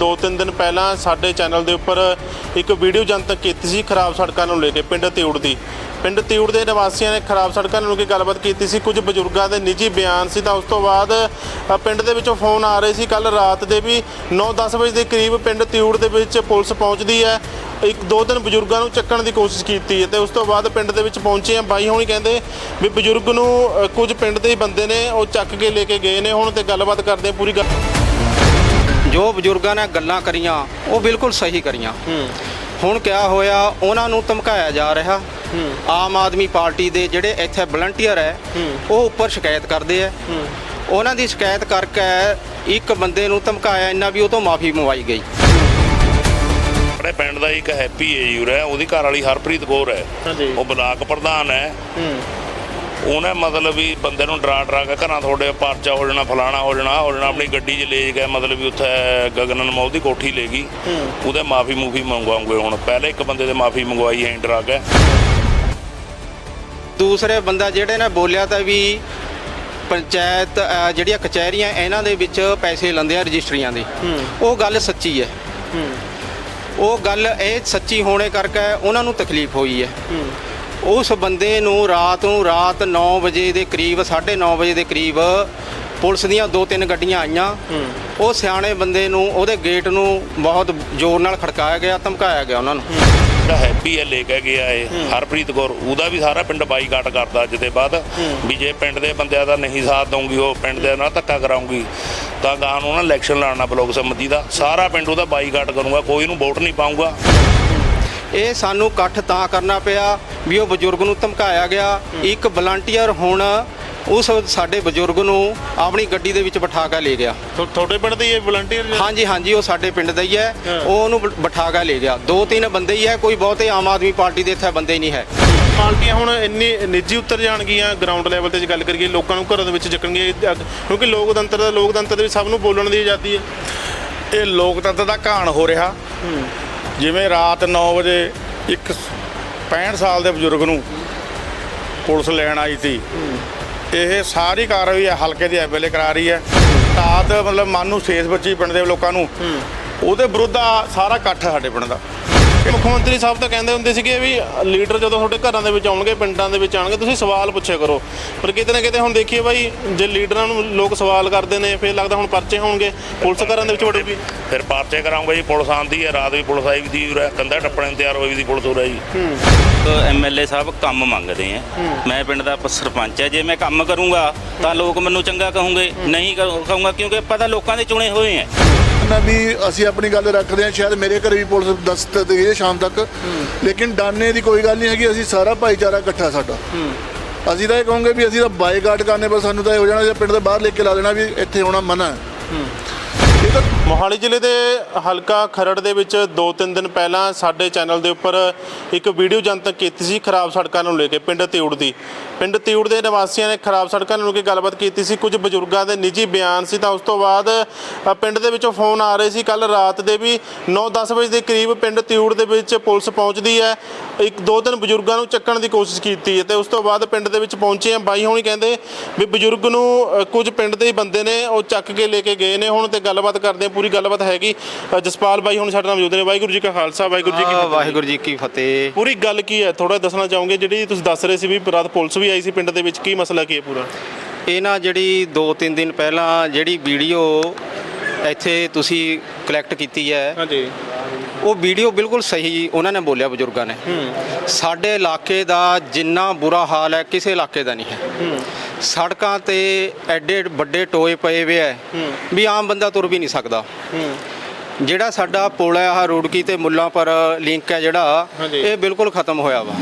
2-3 ਦਿਨ ਪਹਿਲਾਂ ਸਾਡੇ ਚੈਨਲ ਦੇ ਉੱਪਰ ਇੱਕ ਵੀਡੀਓ ਜਨਤਕ ਕੀਤੀ ਸੀ ਖਰਾਬ ਸੜਕਾਂ ਨੂੰ ਲੈ ਕੇ ਪਿੰਡ ਤਿਊੜ ਦੀ। ਪਿੰਡ ਤਿਊੜ ਦੇ ਨਿਵਾਸੀਆਂ ਨੇ ਖਰਾਬ ਸੜਕਾਂ ਨੂੰ ਲੈ ਕੇ ਗੱਲਬਾਤ ਕੀਤੀ ਸੀ। ਕੁਝ ਬਜ਼ੁਰਗਾਂ ਦੇ ਨਿੱਜੀ ਬਿਆਨ ਸੀ ਤਾਂ ਉਸ ਤੋਂ ਬਾਅਦ ਪਿੰਡ ਦੇ ਵਿੱਚੋਂ ਫੋਨ ਆ ਰਹੇ ਸੀ। ਕੱਲ ਰਾਤ ਦੇ ਵੀ 9-10 ਵਜੇ ਦੇ ਕਰੀਬ ਪਿੰਡ ਤਿਊੜ ਦੇ ਵਿੱਚ ਪੁਲਿਸ ਪਹੁੰਚਦੀ ਹੈ। ਇੱਕ ਦੋ ਦਿਨ ਬਜ਼ੁਰਗਾਂ ਨੂੰ ਚੱਕਣ ਦੀ ਕੋਸ਼ਿਸ਼ ਕੀਤੀ ਹੈ ਤੇ ਉਸ ਤੋਂ ਬਾਅਦ ਪਿੰਡ ਦੇ ਵਿੱਚ ਪਹੁੰਚੇ ਆ ਬਾਈ ਹੋਣੀ ਕਹਿੰਦੇ ਵੀ ਬਜ਼ੁਰਗ ਨੂੰ ਕੁਝ ਪਿੰਡ ਦੇ ਹੀ ਬੰਦੇ ਨੇ ਉਹ ਚੱਕ ਕੇ ਲੈ ਕੇ ਗਏ ਨੇ। ਹੁਣ ਤੇ ਗੱਲਬਾਤ ਕਰਦੇ ਆ ਪੂਰੀ ਗੱਲ। ਜੋ ਬਜ਼ੁਰਗਾਂ ਨੇ ਗੱਲਾਂ ਕਰੀਆਂ ਉਹ ਬਿਲਕੁਲ ਸਹੀ ਕਰੀਆਂ। ਹੁਣ ਕਿਆ ਹੋਇਆ ਉਹਨਾਂ ਨੂੰ ਧਮਕਾਇਆ ਜਾ ਰਿਹਾ। ਆਮ ਆਦਮੀ ਪਾਰਟੀ ਦੇ ਜਿਹੜੇ ਇੱਥੇ ਵਲੰਟੀਅਰ ਹੈ ਉਹ ਉੱਪਰ ਸ਼ਿਕਾਇਤ ਕਰਦੇ ਆ ਉਹਨਾਂ ਦੀ ਸ਼ਿਕਾਇਤ ਕਰਕੇ ਇੱਕ ਬੰਦੇ ਨੂੰ ਧਮਕਾਇਆ ਇੰਨਾ ਵੀ ਉਹ ਤੋਂ ਮਾਫੀ ਮੰਗਵਾਈ ਗਈ। ਆਪਣੇ ਪਿੰਡ ਦਾ ਇੱਕ ਹੈਪੀ ਏਜੂਰ ਹੈ ਉਹਦੀ ਘਰ ਵਾਲੀ ਹਰਪ੍ਰੀਤ ਕੌਰ ਹੈ। ਉਹ ਬਲਾਕ ਪ੍ਰਧਾਨ ਹੈ। ਉਹਨੇ ਮਤਲਬ ਵੀ ਬੰਦੇ ਨੂੰ ਡਰਾ ਡਰਾ ਕੇ ਘਰਾਂ ਤੁਹਾਡੇ ਪਰਚਾ ਹੋ ਜਾਣਾ ਫਲਾਣਾ ਹੋ ਜਾਣਾ ਹੋ ਜਾਣਾ ਆਪਣੀ ਗੱਡੀ 'ਚ ਲੈ ਗਏ ਮਤਲਬ ਵੀ ਉੱਥੇ ਗਗਨ ਅਨਮੋਲ ਦੀ ਕੋਠੀ ਲੈ ਗਈ। ਉਹਦੇ ਮਾਫੀ ਮੂਫੀ ਮੰਗਵਾਉਂਗੇ ਹੁਣ। ਪਹਿਲੇ ਇੱਕ ਬੰਦੇ ਦੇ ਮਾਫੀ ਮੰਗਵਾਈ ਐਂ ਡਰਾ ਕੇ। ਦੂਸਰੇ ਬੰਦਾ ਜਿਹੜੇ ਨੇ ਬੋਲਿਆ ਤਾਂ ਵੀ ਪੰਚਾਇਤ ਜਿਹੜੀਆਂ ਕਚਹਿਰੀਆਂ ਇਹਨਾਂ ਦੇ ਵਿੱਚ ਪੈਸੇ ਲੈਂਦੇ ਆ ਰਜਿਸਟਰੀਆਂ ਦੇ। ਉਹ ਗੱਲ ਸੱਚੀ ਹੈ। ਉਹ ਗੱਲ ਇਹ ਸੱਚੀ ਹੋਣੇ ਕਰਕੇ ਉਹਨਾਂ ਨੂੰ ਤਕਲੀਫ ਹੋਈ ਹੈ। ਉਸ ਬੰਦੇ ਨੂੰ ਰਾਤ ਨੂੰ ਰਾਤ 9 ਵਜੇ ਦੇ ਕਰੀਬ 9:30 ਵਜੇ ਦੇ ਕਰੀਬ ਪੁਲਿਸ ਦੀਆਂ ਦੋ ਤਿੰਨ ਗੱਡੀਆਂ ਆਈਆਂ। ਉਹ ਸਿਆਣੇ ਬੰਦੇ ਨੂੰ ਉਹਦੇ ਗੇਟ ਨੂੰ ਬਹੁਤ ਜ਼ੋਰ ਨਾਲ ਖੜਕਾਇਆ ਗਿਆ ਧਮਕਾਇਆ ਗਿਆ ਉਹਨਾਂ ਨੂੰ। ਜਿਹੜਾ ਹੈਪੀ ਹੈ ਲੈ ਕੇ ਗਿਆ ਏ ਹਰਪ੍ਰੀਤ ਕੌਰ ਉਹਦਾ ਵੀ ਸਾਰਾ ਪਿੰਡ ਬਾਈਕਾਟ ਕਰਦਾ ਅੱਜ ਦੇ ਬਾਅਦ। ਵੀ ਜੇ ਪਿੰਡ ਦੇ ਬੰਦਿਆਂ ਦਾ ਨਹੀਂ ਸਾਥ ਦਊਂਗੀ ਉਹ ਪਿੰਡ ਦੇ ਨਾਲ ਧੱਕਾ ਕਰਾਉਂਗੀ ਤਾਂ ਗਾਂ ਨੂੰ ਨਾ ਇਲੈਕਸ਼ਨ ਲੜਨਾ ਬਲੋਕ ਸੰਮਤੀ ਦਾ। ਸਾਰਾ ਪਿੰਡ ਉਹਦਾ ਬਾਈਕਾਟ ਕਰੂੰਗਾ ਕੋਈ ਨੂੰ ਵੋਟ ਨਹੀਂ ਪਾਊਂਗਾ। ਇਹ ਸਾਨੂੰ ਇਕੱਠ ਤਾਂ ਕਰਨਾ ਪਿਆ ਵੀ ਉਹ ਬਜ਼ੁਰਗ ਨੂੰ ਧਮਕਾਇਆ ਗਿਆ। ਇੱਕ ਵਲੰਟੀਅਰ ਹੁਣ ਉਸ ਸਾਡੇ ਬਜ਼ੁਰਗ ਨੂੰ ਆਪਣੀ ਗੱਡੀ ਦੇ ਵਿੱਚ ਬਿਠਾ ਕੇ ਲੈ ਗਿਆ। ਤੁਹਾਡੇ ਪਿੰਡ ਦੇ ਇਹ ਵਲੰਟੀਅਰ ਹਾਂਜੀ ਹਾਂਜੀ ਉਹ ਸਾਡੇ ਪਿੰਡ ਦਾ ਹੀ ਹੈ। ਉਹ ਉਹਨੂੰ ਬਿਠਾ ਕੇ ਲੈ ਗਿਆ। ਦੋ ਤਿੰਨ ਬੰਦੇ ਹੀ ਹੈ ਕੋਈ ਬਹੁਤੇ ਆਮ ਆਦਮੀ ਪਾਰਟੀ ਦੇ ਇੱਥੇ ਬੰਦੇ ਨਹੀਂ ਹੈ। ਪਾਰਟੀਆਂ ਹੁਣ ਇੰਨੀ ਨਿੱਜੀ ਉਤਰ ਜਾਣਗੀਆਂ ਗਰਾਊਂਡ ਲੈਵਲ ਤੇ ਜੇ ਗੱਲ ਕਰੀਏ ਲੋਕਾਂ ਨੂੰ ਘਰਾਂ ਦੇ ਵਿੱਚ ਚੱਕਣਗੇ ਕਿਉਂਕਿ ਲੋਕਤੰਤਰ ਦਾ ਲੋਕਤੰਤਰ ਦੇ ਵਿੱਚ ਸਭ ਨੂੰ ਬੋਲਣ ਦੀ ਆਜ਼ਾਦੀ ਹੈ। ਇਹ ਲੋਕਤੰਤਰ ਦਾ ਘਾਣ ਹੋ ਰਿਹਾ। ਜਿਵੇਂ ਰਾਤ 9 ਵਜੇ ਇੱਕ 65 ਸਾਲ ਦੇ ਬਜ਼ੁਰਗ ਨੂੰ ਪੁਲਿਸ ਲੈਣ ਆਈ ਸੀ। ਇਹ ਸਾਰੀ ਕਾਰਵਾਈ ਹੈ ਹਲਕੇ ਦੀ ਐਮਐਲਏ ਕਰਾ ਰਹੀ ਹੈ। ਰਾਤ ਮਤਲਬ ਮਨ ਨੂੰ ਸੇਸ ਬੱਚੀ ਪਿੰਡ ਦੇ ਲੋਕਾਂ ਨੂੰ। ਉਹਦੇ ਵਿਰੁੱਧ ਸਾਰਾ ਇਕੱਠ ਸਾਡੇ ਪਿੰਡ ਦਾ। ਮੁੱਖ ਮੰਤਰੀ ਸਾਹਿਬ ਤਾਂ ਕਹਿੰਦੇ ਹੁੰਦੇ ਸੀਗੇ ਵੀ ਲੀਡਰ ਜਦੋਂ ਤੁਹਾਡੇ ਘਰਾਂ ਦੇ ਵਿੱਚ ਆਉਣਗੇ ਪਿੰਡਾਂ ਦੇ ਵਿੱਚ ਆਉਣਗੇ ਤੁਸੀਂ ਸਵਾਲ ਪੁੱਛਿਆ ਕਰੋ। ਪਰ ਕਿਤੇ ਨਾ ਕਿਤੇ ਹੁਣ ਦੇਖੀਏ ਬਾਈ ਜੇ ਲੀਡਰਾਂ ਨੂੰ ਲੋਕ ਸਵਾਲ ਕਰਦੇ ਨੇ ਫਿਰ ਲੱਗਦਾ ਹੁਣ ਪਰਚੇ ਹੋਣਗੇ। ਪੁਲਿਸ ਘਰਾਂ ਦੇ ਵਿੱਚ ਵੜੂਗੀ ਫਿਰ ਪਰਚੇ ਕਰਾਉਂਗਾ ਜੀ ਪੁਲਿਸ ਆਂਦੀ ਹੈ ਰਾਤ ਵੀ ਪੁਲਿਸ ਆਈ ਵੀ ਦੀ ਉਰੇ ਕੰਧਾ ਟੱਪਣੇ ਨੂੰ ਤਿਆਰ ਹੋਈ ਵੀ ਦੀ ਪੁਲਿਸ ਉਰੇ ਜੀ। ਐਮਐਲਏ ਸਾਹਿਬ ਕੰਮ ਮੰਗਦੇ ਆ। ਮੈਂ ਪਿੰਡ ਦਾ ਸਰਪੰਚ ਹੈ ਜੇ ਮੈਂ ਕੰਮ ਕਰੂੰਗਾ ਤਾਂ ਲੋਕ ਮੈਨੂੰ ਚੰਗਾ ਕਹੂੰਗੇ ਨਹੀਂ ਕਹੂ- ਕਹੂੰਗਾ ਕਿਉਂਕਿ ਪਤਾ ਲੋਕਾਂ ਦੇ ਚੁਣੇ ਹੋਏ ਆ। ਨਾ ਵੀ ਅਸੀਂ ਆਪਣੀ ਗੱਲ ਰੱਖਦੇ ਹਾਂ, ਸ਼ਾਇਦ ਮੇਰੇ ਘਰੇ ਵੀ ਪੁਲਿਸ ਦਸਤ ਦੇ ਗਈ ਸ਼ਾਮ ਤੱਕ। ਲੇਕਿਨ ਡਾਨੇ ਦੀ ਕੋਈ ਗੱਲ ਨਹੀਂ ਹੈਗੀ, ਅਸੀਂ ਸਾਰਾ ਭਾਈਚਾਰਾ ਇਕੱਠਾ ਸਾਡਾ। ਅਸੀਂ ਤਾਂ ਇਹ ਕਹੋਗੇ ਵੀ ਅਸੀਂ ਤਾਂ ਬਾਈਕਾਟ ਕਰਨੇ, ਪਰ ਸਾਨੂੰ ਤਾਂ ਇਹ ਹੋ ਜਾਣਾ ਜੇ ਪਿੰਡ ਦੇ ਬਾਹਰ ਲੈ ਕੇ ਲਾ ਦੇਣਾ ਵੀ ਇੱਥੇ ਹੋਣਾ ਮਨਾ। ਹੈ ਮੋਹਾਲੀ ਜ਼ਿਲ੍ਹੇ ਦੇ ਹਲਕਾ ਖਰੜ ਦੇ ਵਿੱਚ 2-3 ਦਿਨ ਪਹਿਲਾਂ ਸਾਡੇ ਚੈਨਲ ਦੇ ਉੱਪਰ ਇੱਕ ਵੀਡੀਓ ਜਨਤਕ ਕੀਤੀ ਸੀ, ਖਰਾਬ ਸੜਕਾਂ ਨੂੰ ਲੈ ਕੇ, ਪਿੰਡ ਤਿਊੜ ਦੀ। ਪਿੰਡ ਤਿਊੜ ਦੇ ਨਿਵਾਸੀਆਂ ਨੇ ਖਰਾਬ ਸੜਕਾਂ ਨੂੰ ਕੇ ਗੱਲਬਾਤ ਕੀਤੀ ਸੀ। ਕੁਝ ਬਜ਼ੁਰਗਾਂ ਦੇ ਨਿੱਜੀ ਬਿਆਨ ਸੀ ਤਾਂ ਉਸ ਤੋਂ ਬਾਅਦ ਪਿੰਡ ਦੇ ਵਿੱਚੋਂ ਫੋਨ ਆ ਰਹੇ ਸੀ। ਕੱਲ ਰਾਤ ਦੇ ਵੀ 9-10 ਵਜੇ ਦੇ ਕਰੀਬ ਪਿੰਡ ਤਿਊੜ ਦੇ ਵਿੱਚ ਪੁਲਿਸ ਪਹੁੰਚਦੀ ਹੈ। ਇੱਕ ਦੋ ਦਿਨ ਬਜ਼ੁਰਗਾਂ ਨੂੰ ਚੱਕਣ ਦੀ ਕੋਸ਼ਿਸ਼ ਕੀਤੀ ਹੈ ਤੇ ਉਸ ਤੋਂ ਬਾਅਦ ਪਿੰਡ ਦੇ ਵਿੱਚ ਪਹੁੰਚੇ ਆ ਬਾਈ ਹੋਣੀ ਕਹਿੰਦੇ ਵੀ ਬਜ਼ੁਰਗ ਨੂੰ ਕੁਝ ਪਿੰਡ ਦੇ ਹੀ ਬੰਦੇ ਨੇ ਉਹ ਚੱਕ ਕੇ ਲੈ ਕੇ ਗਏ ਨੇ। ਹੁਣ ਤੇ ਗੱਲਬਾਤ ਕਰਦੇ ਆ ਪੂਰੀ ਗੱਲਬਾਤ ਹੈਗੀ। ਜਸਪਾਲ ਬਾਈ ਹੁਣ ਸਾਡੇ ਨਾਲ ਮੌਜੂਦ ਨੇ। ਵਾਹਿਗੁਰੂ ਜੀ ਕਾ ਖਾਲਸਾ। ਵਾਹਿਗੁਰੂ ਜੀ ਕੀ ਫਤਿਹ। ਵਾਹਿਗੁਰੂ ਜੀ ਕੀ ਫਤਿਹ। ਪੂਰੀ ਗੱਲ ਕੀ ਹੈ? ਥੋੜਾ ਦੱਸਣਾ ਚਾਹੋਗੇ? ਜਿਹੜੀ ਤੁਸੀਂ ਦੱਸ ਰਹੇ ਸੀ ਵੀ ਰਾਤ ਪੁਲਿਸ ਵੀ ਆਈ ਸੀ ਪਿੰਡ ਦੇ ਵਿੱਚ? ਕੀ ਮਸਲਾ ਕੀ ਹੈ ਪੂਰਾ? ਇਹ ਨਾ ਜਿਹੜੀ 2-3 ਦਿਨ ਪਹਿਲਾਂ ਜਿਹੜੀ ਵੀਡੀਓ ਇੱਥੇ ਤੁਸੀਂ ਕਲੈਕਟ ਕੀਤੀ ਹੈ ਹਾਂਜੀ। ਉਹ ਵੀਡੀਓ ਬਿਲਕੁਲ ਸਹੀ ਉਹਨਾਂ ਨੇ ਬੋਲਿਆ ਬਜ਼ੁਰਗਾਂ ਨੇ। ਸਾਡੇ ਇਲਾਕੇ ਦਾ ਜਿੰਨਾ ਬੁਰਾ ਹਾਲ ਹੈ ਕਿਸੇ ਇਲਾਕੇ ਦਾ ਨਹੀਂ ਹੈ। ਸੜਕਾਂ ਤੇ ਐਡੇ ਵੱਡੇ ਟੋਏ ਪਏ ਵੇ ਹੈ ਵੀ ਆਮ ਬੰਦਾ ਤੁਰ ਵੀ ਨਹੀਂ ਸਕਦਾ। ਜਿਹੜਾ ਸਾਡਾ ਪੁਲ ਹੈ ਆਹ ਰੁੜਕੀ ਤੇ ਮੁੱਲਾਂ ਪਰ ਲਿੰਕ ਹੈ ਜਿਹੜਾ। ਇਹ ਬਿਲਕੁਲ ਖਤਮ ਹੋਇਆ ਵਾ।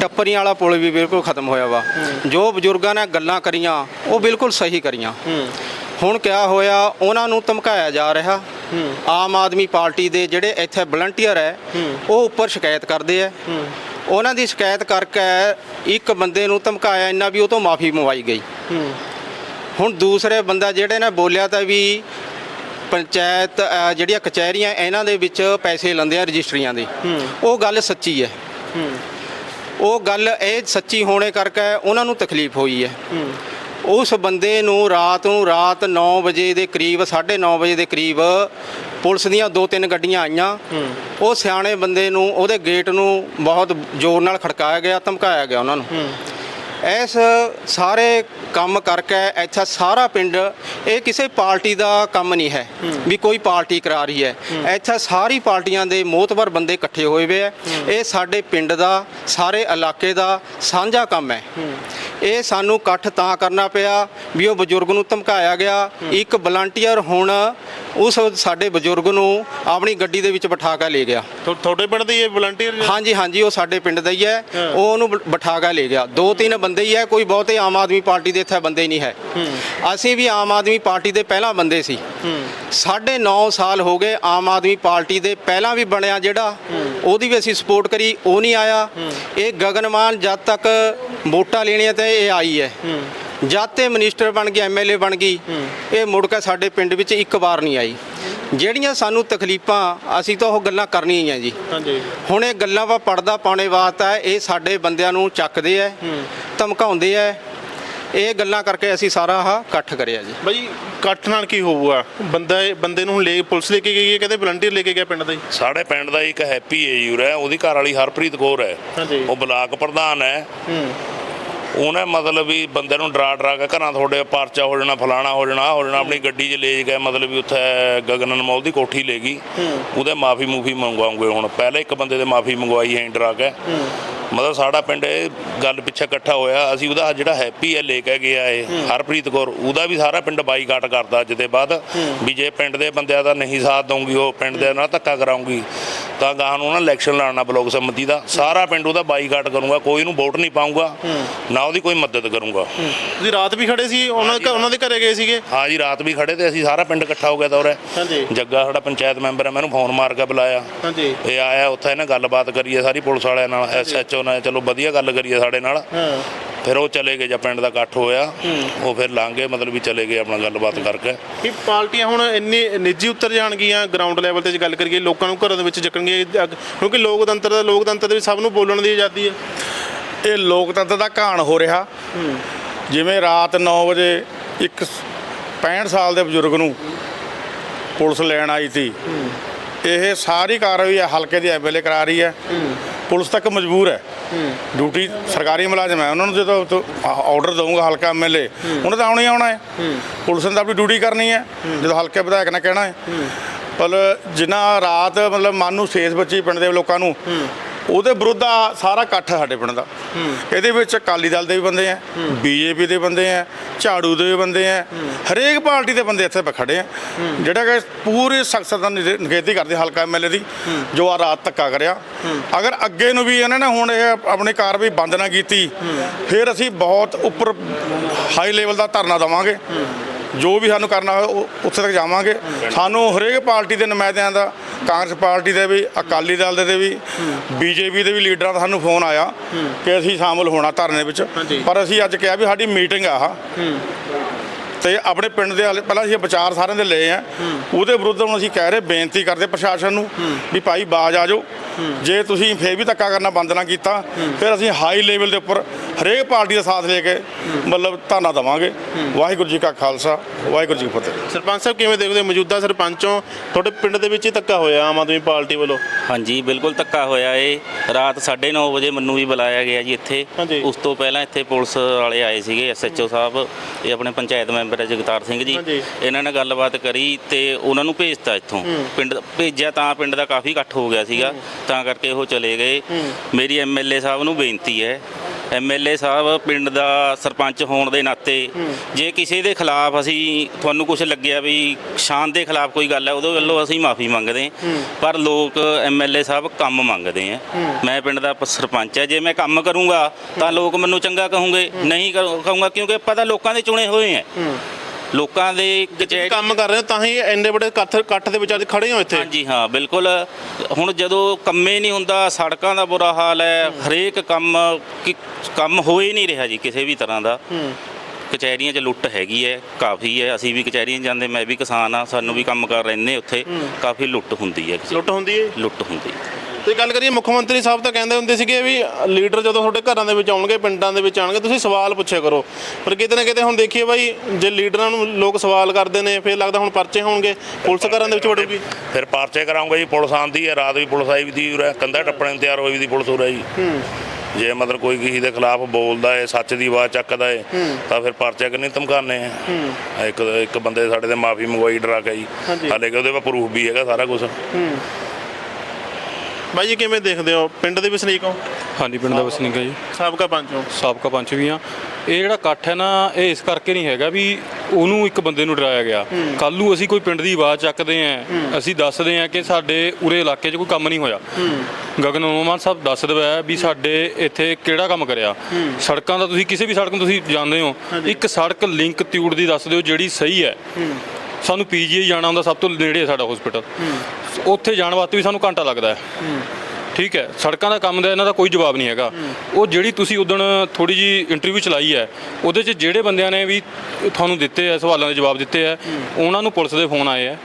ਟੱਪਰੀਆਂ ਵਾਲਾ ਪੁਲ ਵੀ ਬਿਲਕੁਲ ਖਤਮ ਹੋਇਆ ਵਾ। ਜੋ ਬਜ਼ੁਰਗਾਂ ਨੇ ਗੱਲਾਂ ਕਰੀਆਂ ਉਹ ਬਿਲਕੁਲ ਸਹੀ ਕਰੀਆਂ। ਹੁਣ ਕਿਆ ਹੋਇਆ ਉਹਨਾਂ ਨੂੰ ਧਮਕਾਇਆ ਜਾ ਰਿਹਾ। ਆਮ ਆਦਮੀ ਪਾਰਟੀ ਦੇ ਜਿਹੜੇ ਇੱਥੇ ਵਲੰਟੀਅਰ ਹੈ ਉਹ ਉੱਪਰ ਸ਼ਿਕਾਇਤ ਕਰਦੇ ਆ। ਉਹਨਾਂ ਦੀ ਸ਼ਿਕਾਇਤ ਕਰਕੇ ਇੱਕ ਬੰਦੇ ਨੂੰ ਧਮਕਾਇਆ ਇੰਨਾ ਵੀ ਉਹ ਤੋਂ ਮਾਫੀ ਮੰਗਵਾਈ ਗਈ। ਹੁਣ ਦੂਸਰੇ ਬੰਦਾ ਜਿਹੜੇ ਨੇ ਬੋਲਿਆ ਤਾਂ ਵੀ ਪੰਚਾਇਤ ਜਿਹੜੀਆਂ ਕਚਹਿਰੀਆਂ ਇਹਨਾਂ ਦੇ ਵਿੱਚ ਪੈਸੇ ਲੈਂਦੇ ਆ ਰਜਿਸਟਰੀਆਂ ਦੇ। ਉਹ ਗੱਲ ਸੱਚੀ ਹੈ। ਉਹ ਗੱਲ ਇਹ ਸੱਚੀ ਹੋਣੇ ਕਰਕੇ ਉਹਨਾਂ ਨੂੰ ਤਕਲੀਫ ਹੋਈ ਹੈ। ਉਸ ਬੰਦੇ ਨੂੰ ਰਾਤ ਨੂੰ ਰਾਤ 9 ਵਜੇ ਦੇ ਕਰੀਬ 9:30 ਵਜੇ ਦੇ ਕਰੀਬ ਪੁਲਿਸ ਦੀਆਂ ਦੋ ਤਿੰਨ ਗੱਡੀਆਂ ਆਈਆਂ। ਉਹ ਸਿਆਣੇ ਬੰਦੇ ਨੂੰ ਉਹਦੇ ਗੇਟ ਨੂੰ ਬਹੁਤ ਜ਼ੋਰ ਨਾਲ ਖੜਕਾਇਆ ਗਿਆ, ਧਮਕਾਇਆ ਗਿਆ ਉਹਨਾਂ ਨੂੰ। ਇਸ ਸਾਰੇ ਕੰਮ ਕਰਕੇ ਇੱਥੇ ਸਾਰਾ ਪਿੰਡ ਇਹ ਕਿਸੇ ਪਾਰਟੀ ਦਾ ਕੰਮ ਨਹੀਂ ਹੈ ਵੀ ਕੋਈ ਪਾਰਟੀ ਕਰਾ ਰਹੀ ਹੈ। ਇੱਥੇ ਸਾਰੀ ਪਾਰਟੀਆਂ ਦੇ ਮੋਤਬਰ ਬੰਦੇ ਇਕੱਠੇ ਹੋਏ ਹੋਏ ਹੈ। ਇਹ ਸਾਡੇ ਪਿੰਡ ਦਾ ਸਾਰੇ ਇਲਾਕੇ ਦਾ ਸਾਂਝਾ ਕੰਮ ਹੈ। ਇਹ ਸਾਨੂੰ ਇਕੱਠ ਤਾਂ ਕਰਨਾ ਪਿਆ ਵੀ ਉਹ ਬਜ਼ੁਰਗ ਨੂੰ ਧਮਕਾਇਆ ਗਿਆ। ਇੱਕ ਵਲੰਟੀਅਰ ਹੁਣ ਉਸ ਸਾਡੇ ਬਜ਼ੁਰਗ ਨੂੰ ਆਪਣੀ ਗੱਡੀ ਦੇ ਵਿੱਚ ਬਿਠਾ ਕੇ ਲੈ ਗਿਆ। ਤੁਹਾ- ਤੁਹਾਡੇ ਪਿੰਡ ਦੇ ਇਹ ਵਲੰਟੀਅਰ ਹਾਂਜੀ ਹਾਂਜੀ ਉਹ ਸਾਡੇ ਪਿੰਡ ਦਾ ਹੀ ਹੈ। ਉਹ ਉਹਨੂੰ ਬ- ਬਿਠਾ ਕੇ ਲੈ ਗਿਆ। ਦੋ ਤਿੰਨ ਬੰਦੇ ਹੀ ਹੈ ਕੋਈ ਬਹੁਤੇ ਆਮ ਆਦਮੀ ਪਾਰਟੀ ਦੇ ਇੱਥੇ ਬੰਦੇ ਹੀ ਨਹੀਂ ਹੈ। ਅਸੀਂ ਵੀ ਆਮ ਆਦਮੀ ਪਾਰਟੀ ਦੇ ਪਹਿਲਾਂ ਬੰਦੇ ਸੀ। ਸਾਢੇ 9 ਸਾਲ ਹੋ ਗਏ ਆਮ ਆਦਮੀ ਪਾਰਟੀ ਦੇ ਪਹਿਲਾਂ ਵੀ ਬਣਿਆ ਜਿਹੜਾ ਉਹਦੀ ਵੀ ਅਸੀਂ ਸਪੋਰਟ ਕਰੀ ਉਹ ਨਹੀਂ ਆਇਆ। ਇਹ ਗਗਨਮਾਨ ਜਦ ਤੱਕ ਵੋਟਾਂ ਲੈਣੀਆਂ ਤੇ ਇਹ ਆਈ ਹੈ। ਜਦ ਤੇ ਮਿਨਿਸਟਰ ਬਣ ਗਈ ਐਮਐਲਏ ਬਣ ਗਈ ਇਹ ਮੁੜ ਕੇ ਸਾਡੇ ਪਿੰਡ ਵਿੱਚ ਇੱਕ ਵਾਰ ਨਹੀਂ ਆਈ। ਜਿਹੜੀਆਂ ਸਾਨੂੰ ਤਕਲੀਫਾਂ ਅਸੀਂ ਤਾਂ ਉਹ ਗੱਲਾਂ ਕਰਨੀਆਂ ਹੀ ਆ ਜੀ। ਹਾਂਜੀ। ਹੁਣ ਇਹ ਗੱਲਾਂ ਵਾ ਪੜਦਾ ਪਾਉਣੇ ਵਾਸਤਾ ਇਹ ਸਾਡੇ ਬੰਦਿਆਂ ਨੂੰ ਚੱਕਦੇ ਐ ਧਮਕਾਉਂਦੇ ਐ ਇਹ ਗੱਲਾਂ ਕਰਕੇ ਅਸੀਂ ਸਾਰਾ ਆਹ ਇਕੱਠ ਕਰਿਆ ਜੀ। ਬਈ ਇਕੱਠ ਨਾਲ ਕੀ ਹੋਊਗਾ? ਬੰਦਾ ਬੰਦੇ ਨੂੰ ਲੈ ਪੁਲਿਸ ਲੈ ਕੇ ਗਈ ਹੈ ਕਹਿੰਦੇ ਵਲੰਟੀਅਰ ਲੈ ਕੇ ਗਿਆ ਪਿੰਡ ਦਾ ਹੀ ਸਾਡੇ ਪਿੰਡ ਦਾ ਇੱਕ ਹੈਪੀ ਹੈ ਜੀ ਉਰੇ ਉਹਦੀ ਘਰ ਵਾਲੀ ਹਰਪ੍ਰੀਤ ਕੌਰ ਹੈ। ਹਾਂਜੀ। ਉਹ ਬਲਾਕ ਪ੍ਰਧਾਨ ਹੈ। ਉਹਨੇ ਮਤਲਬ ਵੀ ਬੰਦੇ ਨੂੰ ਡਰਾ ਡਰਾ ਕੇ ਘਰਾਂ ਤੁਹਾਡੇ ਪਰਚਾ ਹੋ ਜਾਣਾ ਫਲਾਣਾ ਹੋ ਜਾਣਾ ਹੋ ਜਾਣਾ ਆਪਣੀ ਗੱਡੀ 'ਚ ਲੈ ਗਏ ਮਤਲਬ ਵੀ ਉੱਥੇ ਗਗਨ ਅਨਮੋਲ ਦੀ ਕੋਠੀ ਲੈ ਗਈ। ਉਹਦੇ ਮਾਫੀ ਮੂਫੀ ਮੰਗਵਾਉਂਗੇ ਹੁਣ। ਪਹਿਲੇ ਇੱਕ ਬੰਦੇ ਦੇ ਮਾਫੀ ਮੰਗਵਾਈ ਹੈ ਡਰਾ ਕੇ। ਮਤਲਬ ਸਾਡਾ ਪਿੰਡ ਇਹ ਗੱਲ ਪਿੱਛੇ ਇਕੱਠਾ ਹੋਇਆ। ਅਸੀਂ ਉਹਦਾ ਜਿਹੜਾ ਹੈਪੀ ਹੈ ਲੈ ਕੇ ਗਿਆ ਏ ਹਰਪ੍ਰੀਤ ਕੌਰ ਉਹਦਾ ਵੀ ਸਾਰਾ ਪਿੰਡ ਬਾਈਕਾਟ ਕਰਦਾ ਅੱਜ ਦੇ ਬਾਅਦ। ਵੀ ਜੇ ਪਿੰਡ ਦੇ ਬੰਦਿਆਂ ਦਾ ਨਹੀਂ ਸਾਥ ਦਊਂਗੀ ਉਹ ਪਿੰਡ ਦੇ ਨਾਲ ਧੱਕਾ ਕਰਾਉਂਗੀ ਤਾਂ ਗਾਹ ਨੂੰ ਨਾ ਇਲੈਕਸ਼ਨ ਲੜਨਾ ਬਲੋਕ ਸੰਮਤੀ ਦਾ ਸਾਰਾ ਪਿੰਡ ਉਹਦਾ ਬਾਈਕਾਟ ਕਰੂੰਗਾ ਕੋਈ ਨੂੰ ਵੋਟ ਨਹੀਂ ਪਾਊਂਗਾ ਨਾ ਉਹਦੀ ਕੋਈ ਮਦਦ ਕਰੂੰਗਾ। ਤੁਸੀਂ ਰਾਤ ਵੀ ਖੜੇ ਸੀ ਉਹਨਾਂ ਦੇ ਉਹਨਾਂ ਦੇ ਘਰੇ ਗਏ ਸੀਗੇ? ਹਾਂ ਜੀ ਰਾਤ ਵੀ ਖੜੇ ਤੇ ਅਸੀਂ ਸਾਰਾ ਪਿੰਡ ਇਕੱਠਾ ਹੋ ਗਿਆ ਦੌਰੇ ਹਾਂਜੀ। ਜੱਗਾ ਸਾਡਾ ਪੰਚਾਇਤ ਮੈਂਬਰ ਹੈ ਮੈਨੂੰ ਫੋਨ ਮਾਰ ਕੇ ਬੁਲਾਇਆ। ਹਾਂਜੀ। ਇਹ ਆਇਆ ਉੱਥੇ ਇਹਨੇ ਗੱਲਬਾਤ ਕਰੀਏ ਸਾਰੀ ਪੁਲਿਸ ਵਾਲਿਆਂ ਨਾਲ ਐਸਐਚਓ ਨਾਲ ਚਲੋ ਵਧੀਆ ਗੱਲ ਕਰੀਏ ਸਾਡੇ ਨਾਲ। ਹਾਂ। ਫਿਰ ਉਹ ਚਲੇ ਗਏ ਜਾਂ ਪਿੰਡ ਦਾ ਇਕੱਠ ਹੋਇਆ ਉਹ ਫਿਰ ਲਾਂਗੇ ਮਤਲਬ ਵੀ ਚਲੇ ਗਏ ਆਪਣਾ ਗੱਲਬਾਤ ਕਰਕੇ। ਕਿ ਪਾਰਟੀਆਂ ਹੁਣ ਇੰਨੀ ਨਿੱਜੀ ਉੱਤਰ ਜਾਣਗੀਆਂ ਗਰਾਊਂਡ ਲੈਵਲ ਤੇ ਜੇ ਗੱਲ ਕਰੀਏ ਲੋਕਾਂ ਨੂੰ ਘਰਾਂ ਦੇ ਵਿੱਚ ਚੱਕਣਗੇ ਅੱਗ- ਕਿਉਂਕਿ ਲੋਕਤੰਤਰ ਦਾ ਲੋਕਤੰਤਰ ਦੇ ਵਿੱਚ ਸਭ ਨੂੰ ਬੋਲਣ ਦੀ ਆਜ਼ਾਦੀ ਹੈ। ਇਹ ਲੋਕਤੰਤਰ ਦਾ ਘਾਣ ਹੋ ਰਿਹਾ। ਜਿਵੇਂ ਰਾਤ 9 ਵਜੇ ਇੱਕ 65 ਸਾਲ ਦੇ ਬਜ਼ੁਰਗ ਨੂੰ ਪੁਲਿਸ ਲੈਣ ਆਈ ਸੀ। ਇਹ ਸਾਰੀ ਕਾਰਵਾਈ ਹਲਕੇ ਦੀ ਐਮਐਲਏ ਕਰਾ ਰਹੀ ਹੈ। ਪੁਲਿਸ ਤੱਕ ਮਜਬੂਰ ਹੈ। ਡਿਊਟੀ ਸਰਕਾਰੀ ਮੁਲਾਜ਼ਮ ਹੈ। ਉਹਨਾਂ ਨੂੰ ਜਦੋਂ ਆਰਡਰ ਦਊਂਗਾ ਹਲਕਾ ਐਮਐਲਏ ਉਹਨੇ ਤਾਂ ਆਉਣਾ ਹੀ ਆਉਣਾ ਹੈ। ਪੁਲਿਸ ਨੇ ਤਾਂ ਆਪਣੀ ਡਿਊਟੀ ਕਰਨੀ ਹੈ। ਜਦੋਂ ਹਲਕੇ ਵਿਧਾਇਕ ਨੇ ਕਹਿਣਾ ਹੈ। ਪਰ ਜਿੰਨਾ ਰਾਤ ਮਤਲਬ ਮਨ ਨੂੰ ਸੇਸ ਬੱਚੀ ਪਿੰਡ ਦੇ ਲੋਕਾਂ ਨੂੰ ਉਹਦੇ ਵਿਰੁੱਧ ਆ ਸਾਰਾ ਇਕੱਠ ਹੈ ਸਾਡੇ ਪਿੰਡ ਦਾ। ਇਹਦੇ ਵਿੱਚ ਅਕਾਲੀ ਦਲ ਦੇ ਵੀ ਬੰਦੇ ਆ ਬੀਜੇਪੀ ਦੇ ਬੰਦੇ ਆ ਝਾੜੂ ਦੇ ਵੀ ਬੰਦੇ ਆ ਹਰੇਕ ਪਾਰਟੀ ਦੇ ਬੰਦੇ ਇੱਥੇ ਖੜੇ ਆ। ਜਿਹੜਾ ਕਿ ਪੂਰੀ ਸਖਤ ਦਾ ਨਿਖੇਧੀ ਕਰਦੇ ਹਲਕਾ ਐਮਐਲਏ ਦੀ ਜੋ ਆ ਰਾਤ ਧੱਕਾ ਕਰਿਆ। ਅਗਰ ਅੱਗੇ ਨੂੰ ਵੀ ਇਹਨਾਂ ਨੇ ਹੁਣ ਇਹ ਆਪਣੀ ਕਾਰਵਾਈ ਬੰਦ ਨਾ ਕੀਤੀ ਫਿਰ ਅਸੀਂ ਬਹੁਤ ਉੱਪਰ ਹਾਈ ਲੈਵਲ ਦਾ ਧਰਨਾ ਦੇਵਾਂਗੇ। ਜੋ ਵੀ ਸਾਨੂੰ ਕਰਨਾ ਹੋਇਆ ਉਹ ਉੱਥੇ ਤੱਕ ਜਾਵਾਂਗੇ। ਸਾਨੂੰ ਹਰੇਕ ਪਾਰਟੀ ਦੇ ਨੁਮਾਇੰਦਿਆਂ ਦਾ ਕਾਂਗਰਸ ਪਾਰਟੀ ਦੇ ਵੀ ਅਕਾਲੀ ਦਲ ਦੇ ਵੀ ਬੀਜੇਪੀ ਦੇ ਵੀ ਲੀਡਰਾਂ ਦਾ ਸਾਨੂੰ ਫੋਨ ਆਇਆ ਕਿ ਅਸੀਂ ਸ਼ਾਮਲ ਹੋਣਾ ਧਰਨੇ ਵਿੱਚ। ਪਰ ਅਸੀਂ ਅੱਜ ਕਿਹਾ ਵੀ ਸਾਡੀ ਮੀਟਿੰਗ ਆ। ਆਹ ਤੇ ਆਪਣੇ ਪਿੰਡ ਦੇ ਹਾਲੇ- ਪਹਿਲਾਂ ਅਸੀਂ ਵਿਚਾਰ ਸਾਰਿਆਂ ਦੇ ਲਏ ਆ। ਉਹਦੇ ਵਿਰੁੱਧ ਹੁਣ ਅਸੀਂ ਕਹਿ ਰਹੇ ਬੇਨਤੀ ਕਰਦੇ ਪ੍ਰਸ਼ਾਸਨ ਨੂੰ ਵੀ ਭਾਈ ਬਾਜ ਆ ਜਾਓ। ਜੇ ਤੁਸੀਂ ਫੇਰ ਵੀ ਧੱਕਾ ਕਰਨਾ ਬੰਦ ਨਾ ਕੀਤਾ ਫਿਰ ਅਸੀਂ ਹਾਈ ਲੈਵਲ ਦੇ ਉੱਪਰ ਹਰੇਕ ਪਾਰਟੀ ਦਾ ਸਾਥ ਲੈ ਕੇ ਮਤਲਬ ਧਰਨਾ ਦੇਵਾਂਗੇ। ਵਾਹਿਗੁਰੂ ਜੀ ਕਾ ਖਾਲਸਾ ਵਾਹਿਗੁਰੂ ਜੀ ਕੀ ਫਤਿਹ। ਸਰਪੰਚ ਸਾਹਿਬ ਕਿਵੇਂ ਦੇਖਦੇ ਹੋ? ਮੌਜੂਦਾ ਸਰਪੰਚੋਂ ਤੁਹਾਡੇ ਪਿੰਡ ਦੇ ਵਿੱਚ ਹੀ ਧੱਕਾ ਹੋਇਆ ਆਮ ਆਦਮੀ ਪਾਰਟੀ ਵੱਲੋਂ? ਹਾਂਜੀ ਬਿਲਕੁਲ ਧੱਕਾ ਹੋਇਆ ਏ ਰਾਤ 9:30 ਵਜੇ ਮੈਨੂੰ ਵੀ ਬੁਲਾਇਆ ਗਿਆ ਜੀ ਇੱਥੇ। ਹਾਂਜੀ। ਉਸ ਤੋਂ ਪਹਿਲਾਂ ਇੱਥੇ ਪੁਲਿਸ ਵਾਲੇ ਆਏ ਸੀਗੇ ਐਸਐਚਓ ਸਾਹਿਬ ਇਹ ਆਪਣੇ ਪੰਚਾਇਤ ਮੈਂਬਰ ਹੈ ਜਗਤਾਰ ਸਿੰਘ ਜੀ। ਹਾਂਜੀ। ਇਹਨਾਂ ਨਾਲ ਗੱਲਬਾਤ ਕਰੀ ਤੇ ਉਹਨਾਂ ਨੂੰ ਭੇਜਤਾ ਇੱਥੋਂ। ਪਿੰਡ ਭੇਜਿਆ ਤਾਂ ਪਿੰਡ ਦਾ ਕਾਫੀ ਇਕੱਠ ਹੋ ਗਿਆ ਸੀਗਾ ਤਾਂ ਕਰਕੇ ਉਹ ਚਲੇ ਗਏ। ਮੇਰੀ ਐਮਐਲਏ ਸਾਹਿਬ ਨੂੰ ਬੇਨਤੀ ਹੈ ਐਮਐਲਏ ਸਾਹਿਬ ਪਿੰਡ ਦਾ ਸਰਪੰਚ ਹੋਣ ਦੇ ਨਾਤੇ ਜੇ ਕਿਸੇ ਦੇ ਖਿਲਾਫ ਅਸੀਂ ਤੁਹਾਨੂੰ ਕੁਝ ਲੱਗਿਆ ਵੀ ਸ਼ਾਨ ਦੇ ਖਿਲਾਫ ਕੋਈ ਗੱਲ ਹੈ ਉਹਦੇ ਵੱਲੋਂ ਅਸੀਂ ਮਾਫੀ ਮੰਗਦੇ ਪਰ ਲੋਕ ਐਮਐਲਏ ਸਾਹਿਬ ਕੰਮ ਮੰਗਦੇ ਆ। ਮੈਂ ਪਿੰਡ ਦਾ ਸਰਪੰਚ ਹੈ ਜੇ ਮੈਂ ਕੰਮ ਕਰੂੰਗਾ ਤਾਂ ਲੋਕ ਮੈਨੂੰ ਚੰਗਾ ਕਹੂੰਗੇ ਨਹੀਂ ਕਹੂੰਗਾ ਕਿਉਂਕਿ ਆਪਾਂ ਤਾਂ ਲੋਕਾਂ ਦੇ ਚੁਣੇ ਹੋਏ ਆ। ਲੋਕਾਂ ਦੇ ਕਚਹਿਰੀ ਕੰਮ ਕਰ ਰਹੇ ਹੋ ਤਾਂ ਹੀ ਇੰਨੇ ਵੱਡੇ ਇਕੱਠ ਇਕੱਠ ਦੇ ਵਿੱਚ ਅੱਜ ਖੜੇ ਹੋ ਇੱਥੇ। ਹਾਂਜੀ ਹਾਂ ਬਿਲਕੁਲ। ਹੁਣ ਜਦੋਂ ਕੰਮੇ ਨਹੀਂ ਹੁੰਦਾ ਸੜਕਾਂ ਦਾ ਬੁਰਾ ਹਾਲ ਹੈ ਹਰੇਕ ਕੰਮ ਕਿ- ਕੰਮ ਹੋ ਹੀ ਨਹੀਂ ਰਿਹਾ ਜੀ ਕਿਸੇ ਵੀ ਤਰ੍ਹਾਂ ਦਾ। ਕਚਹਿਰੀਆਂ 'ਚ ਲੁੱਟ ਹੈਗੀ ਹੈ ਕਾਫੀ ਹੈ ਅਸੀਂ ਵੀ ਕਚਹਿਰੀਆਂ ਜਾਂਦੇ ਮੈਂ ਵੀ ਕਿਸਾਨ ਆ ਸਾਨੂੰ ਵੀ ਕੰਮ ਕਰ ਰਹਿੰਦੇ ਉੱਥੇ ਕਾਫੀ ਲੁੱਟ ਹੁੰਦੀ ਹੈ ਲੁੱਟ ਹੁੰਦੀ ਹੈ ਲੁੱਟ ਹੁੰਦੀ ਤੇ ਗੱਲ ਕਰੀਏ ਮੁੱਖ ਮੰਤਰੀ ਸਾਹਿਬ ਤਾਂ ਕਹਿੰਦੇ ਹੁੰਦੇ ਸੀਗੇ ਵੀ ਲੀਡਰ ਜਦੋਂ ਤੁਹਾਡੇ ਘਰਾਂ ਦੇ ਵਿੱਚ ਆਉਣਗੇ ਪਿੰਡਾਂ ਦੇ ਵਿੱਚ ਆਉਣਗੇ ਤੁਸੀਂ ਸਵਾਲ ਪੁੱਛਿਆ ਕਰੋ। ਪਰ ਕਿਤੇ ਨਾ ਕਿਤੇ ਹੁਣ ਦੇਖੀਏ ਬਾਈ ਜੇ ਲੀਡਰਾਂ ਨੂੰ ਲੋਕ ਸਵਾਲ ਕਰਦੇ ਨੇ ਫਿਰ ਲੱਗਦਾ ਹੁਣ ਪਰਚੇ ਹੋਣਗੇ ਪੁਲਿਸ ਘਰਾਂ ਦੇ ਵਿੱਚ ਵੜੂਗੀ। ਫਿਰ ਪਰਚੇ ਕਰਾਉਂਗੇ ਜੀ ਪੁਲਿਸ ਆਂਦੀ ਹੈ ਰਾਤ ਵੀ ਪੁਲਿਸ ਆਈ ਵੀ ਦੀ ਕੰਧਾ ਟੱਪਣ ਨੂੰ ਤਿਆਰ ਹੋਈ ਵੀ ਦੀ ਪੁਲਿਸ ਉਰੇ ਜੀ। ਜੇ ਮਤਲਬ ਕੋਈ ਕਿਸੇ ਦੇ ਖਿਲਾਫ ਬੋਲਦਾ ਹੈ ਸੱਚ ਦੀ ਆਵਾਜ਼ ਚੱਕਦਾ ਹੈ। ਤਾਂ ਫਿਰ ਪਰਚੇ ਕਿੰਨੇ ਧਮਕਾਨੇ ਆ? ਇੱਕ ਇੱਕ ਬੰਦੇ ਸਾਡੇ ਤੇ ਮਾਫੀ ਮੰਗਵਾਈ ਡਰਾ ਕੇ ਜੀ ਹਾਲੇ ਕਿ ਉਹਦੇ ਕੋਲ ਪ੍ਰੂਫ ਵੀ ਹੈਗਾ ਸਾਰਾ ਕੁਝ ਬਾਈ ਜੀ ਕਿਵੇਂ ਦੇਖਦੇ ਹੋ? ਪਿੰਡ ਦੇ ਵਸਨੀਕ ਹੋ? ਹਾਂਜੀ ਪਿੰਡ ਦਾ ਵਸਨੀਕ ਹੈ ਜੀ। ਸਾਬਕਾ ਪੰਚ ਹੋ। ਸਾਬਕਾ ਪੰਚ ਵੀ ਆ। ਇਹ ਜਿਹੜਾ ਇਕੱਠ ਹੈ ਨਾ ਇਹ ਇਸ ਕਰਕੇ ਨਹੀਂ ਹੈਗਾ ਵੀ ਉਹਨੂੰ ਇੱਕ ਬੰਦੇ ਨੂੰ ਡਰਾਇਆ ਗਿਆ। ਕੱਲ ਨੂੰ ਅਸੀਂ ਕੋਈ ਪਿੰਡ ਦੀ ਆਵਾਜ਼ ਚੱਕਦੇ ਆਂ ਅਸੀਂ ਦੱਸਦੇ ਆਂ ਕਿ ਸਾਡੇ ਉਰੇ ਇਲਾਕੇ 'ਚ ਕੋਈ ਕੰਮ ਨਹੀਂ ਹੋਇਆ। ਗਗਨ ਨੋਮਾਨ ਸਾਹਿਬ ਦੱਸ ਦਵਾਇਆ ਵੀ ਸਾਡੇ ਇੱਥੇ ਕਿਹੜਾ ਕੰਮ ਕਰਿਆ? ਸੜਕਾਂ ਦਾ ਤੁਸੀਂ ਕਿਸੇ ਵੀ ਸੜਕ ਨੂੰ ਤੁਸੀਂ ਜਾਣਦੇ ਹੋ ਇੱਕ ਸੜਕ ਲਿੰਕ ਤਿਊੜ ਦੀ ਦੱਸ ਦਿਓ ਜਿਹੜੀ ਸਹੀ ਹੈ। ਸਾਨੂੰ ਪੀਜੀਆਈ ਜਾਣਾ ਹੁੰਦਾ ਸਭ ਤੋਂ ਨੇੜੇ ਸਾਡਾ ਹਸਪੀਟਲ ਉੱਥੇ ਜਾਣ ਵਾਸਤੇ ਵੀ ਸਾਨੂੰ ਘੰਟਾ ਲੱਗਦਾ ਹੈ। ਠੀਕ ਹੈ, ਸੜਕਾਂ ਦਾ ਕੰਮ ਦਾ ਇਹਨਾਂ ਦਾ ਕੋਈ ਜਵਾਬ ਨਹੀਂ ਹੈਗਾ। ਉਹ ਜਿਹੜੀ ਤੁਸੀਂ ਉਦਣ ਥੋੜੀ ਜੀ ਇੰਟਰਵਿਊ ਚਲਾਈ ਹੈ, ਉਹਦੇ 'ਚ ਜਿਹੜੇ ਬੰਦਿਆਂ ਨੇ ਵੀ ਤੁਹਾਨੂੰ ਦਿੱਤੇ ਆ ਸਵਾਲਾਂ ਦੇ ਜਵਾਬ ਦਿੱਤੇ ਆ ਉਹਨਾਂ ਨੂੰ ਪੁਲਿਸ ਦੇ ਫੋਨ ਆਏ ਆ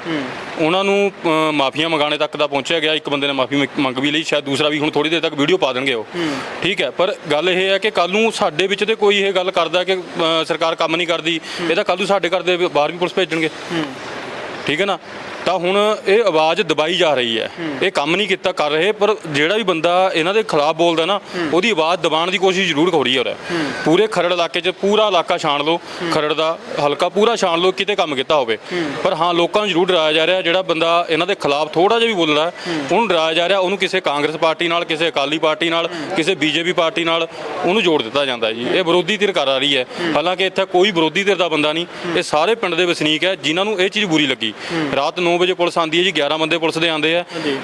ਉਹਨਾਂ ਨੂੰ ਮਾਫੀਆਂ ਮੰਗਾਣੇ ਤੱਕ ਦਾ ਪਹੁੰਚਿਆ ਗਿਆ, ਇੱਕ ਬੰਦੇ ਨੇ ਮਾਫੀ ਮੰਗ ਵੀ ਲਈ, ਸ਼ਾਇਦ ਦੂਸਰਾ ਵੀ ਹੁਣ ਥੋੜੀ ਦੇਰ ਤੱਕ ਵੀਡੀਓ ਪਾ ਦੇਣਗੇ ਉਹ। ਠੀਕ ਹੈ, ਪਰ ਗੱਲ ਇਹ ਹੈ ਕਿ ਕੱਲ ਨੂੰ ਸਾਡੇ ਵਿੱਚ ਤੇ ਕੋਈ ਇਹ ਗੱਲ ਕਰਦਾ ਕਿ ਸਰਕਾਰ ਕੰਮ ਨਹੀਂ ਕਰਦੀ, ਇਹ ਤਾਂ ਕੱਲ ਨੂੰ ਸਾਡੇ ਘਰ ਦੇ ਬਾਹਰ ਵੀ ਪੁਲਿਸ ਭੇਜਣਗੇ। ਠੀਕ ਹੈ ਨਾ? ਤਾਂ ਹੁਣ ਇਹ ਆਵਾਜ਼ ਦਬਾਈ ਜਾ ਰਹੀ ਹੈ। ਇਹ ਕੰਮ ਨਹੀਂ ਕੀਤਾ ਕਰ ਰਹੇ ਪਰ ਜਿਹੜਾ ਵੀ ਬੰਦਾ ਇਹਨਾਂ ਦੇ ਖਿਲਾਫ ਬੋਲਦਾ ਨਾ ਉਹਦੀ ਆਵਾਜ਼ ਦਬਾਉਣ ਦੀ ਕੋਸ਼ਿਸ਼ ਜ਼ਰੂਰ ਹੋ ਰਹੀ ਹੈ ਪੂਰੇ ਖਰੜ ਇਲਾਕੇ 'ਚ ਪੂਰਾ ਇਲਾਕਾ ਛਾਣ ਲਓ ਖਰੜ ਦਾ ਹਲਕਾ ਪੂਰਾ ਛਾਣ ਲਓ ਕਿਤੇ ਕੰਮ ਕੀਤਾ ਹੋਵੇ। ਪਰ ਹਾਂ ਲੋਕਾਂ ਨੂੰ ਜ਼ਰੂਰ ਡਰਾਇਆ ਜਾ ਰਿਹਾ ਜਿਹੜਾ ਬੰਦਾ ਇਹਨਾਂ ਦੇ ਖਿਲਾਫ ਥੋੜਾ ਜਿਹਾ ਵੀ ਬੋਲਦਾ ਉਹਨੂੰ ਡਰਾਇਆ ਜਾ ਰਿਹਾ ਉਹਨੂੰ ਕਿਸੇ ਕਾਂਗਰਸ ਪਾਰਟੀ ਨਾਲ ਕਿਸੇ ਅਕਾਲੀ ਪਾਰਟੀ ਨਾਲ ਕਿਸੇ ਬੀਜੇਪੀ ਪਾਰਟੀ ਨਾਲ ਉਹਨੂੰ ਜੋੜ ਦਿੱਤਾ ਜਾਂਦਾ ਜੀ। ਇਹ ਵਿਰੋਧੀ ਧਿਰ ਕਰ ਰਹੀ ਹੈ। ਹਾਲਾਂਕਿ ਇੱਥੇ ਕੋਈ ਵਿਰੋਧੀ ਧਿਰ ਦਾ ਬੰਦਾ ਨਹੀਂ। ਇਹ ਸਾਰੇ ਪਿੰਡ ਦੇ ਵਸਨੀਕ ਹੈ ਜਿਨ੍ਹਾਂ ਨੂੰ ਇਹ ਚੀਜ਼ ਬੁਰੀ ਲੱਗੀ। ਰਾਤ 9 ਵਜੇ ਪੁਲਿਸ ਆਂਦੀ ਹੈ ਜੀ 11 ਬੰਦੇ ਪੁਲਿਸ ਦੇ ਆਂਦੇ ਆ।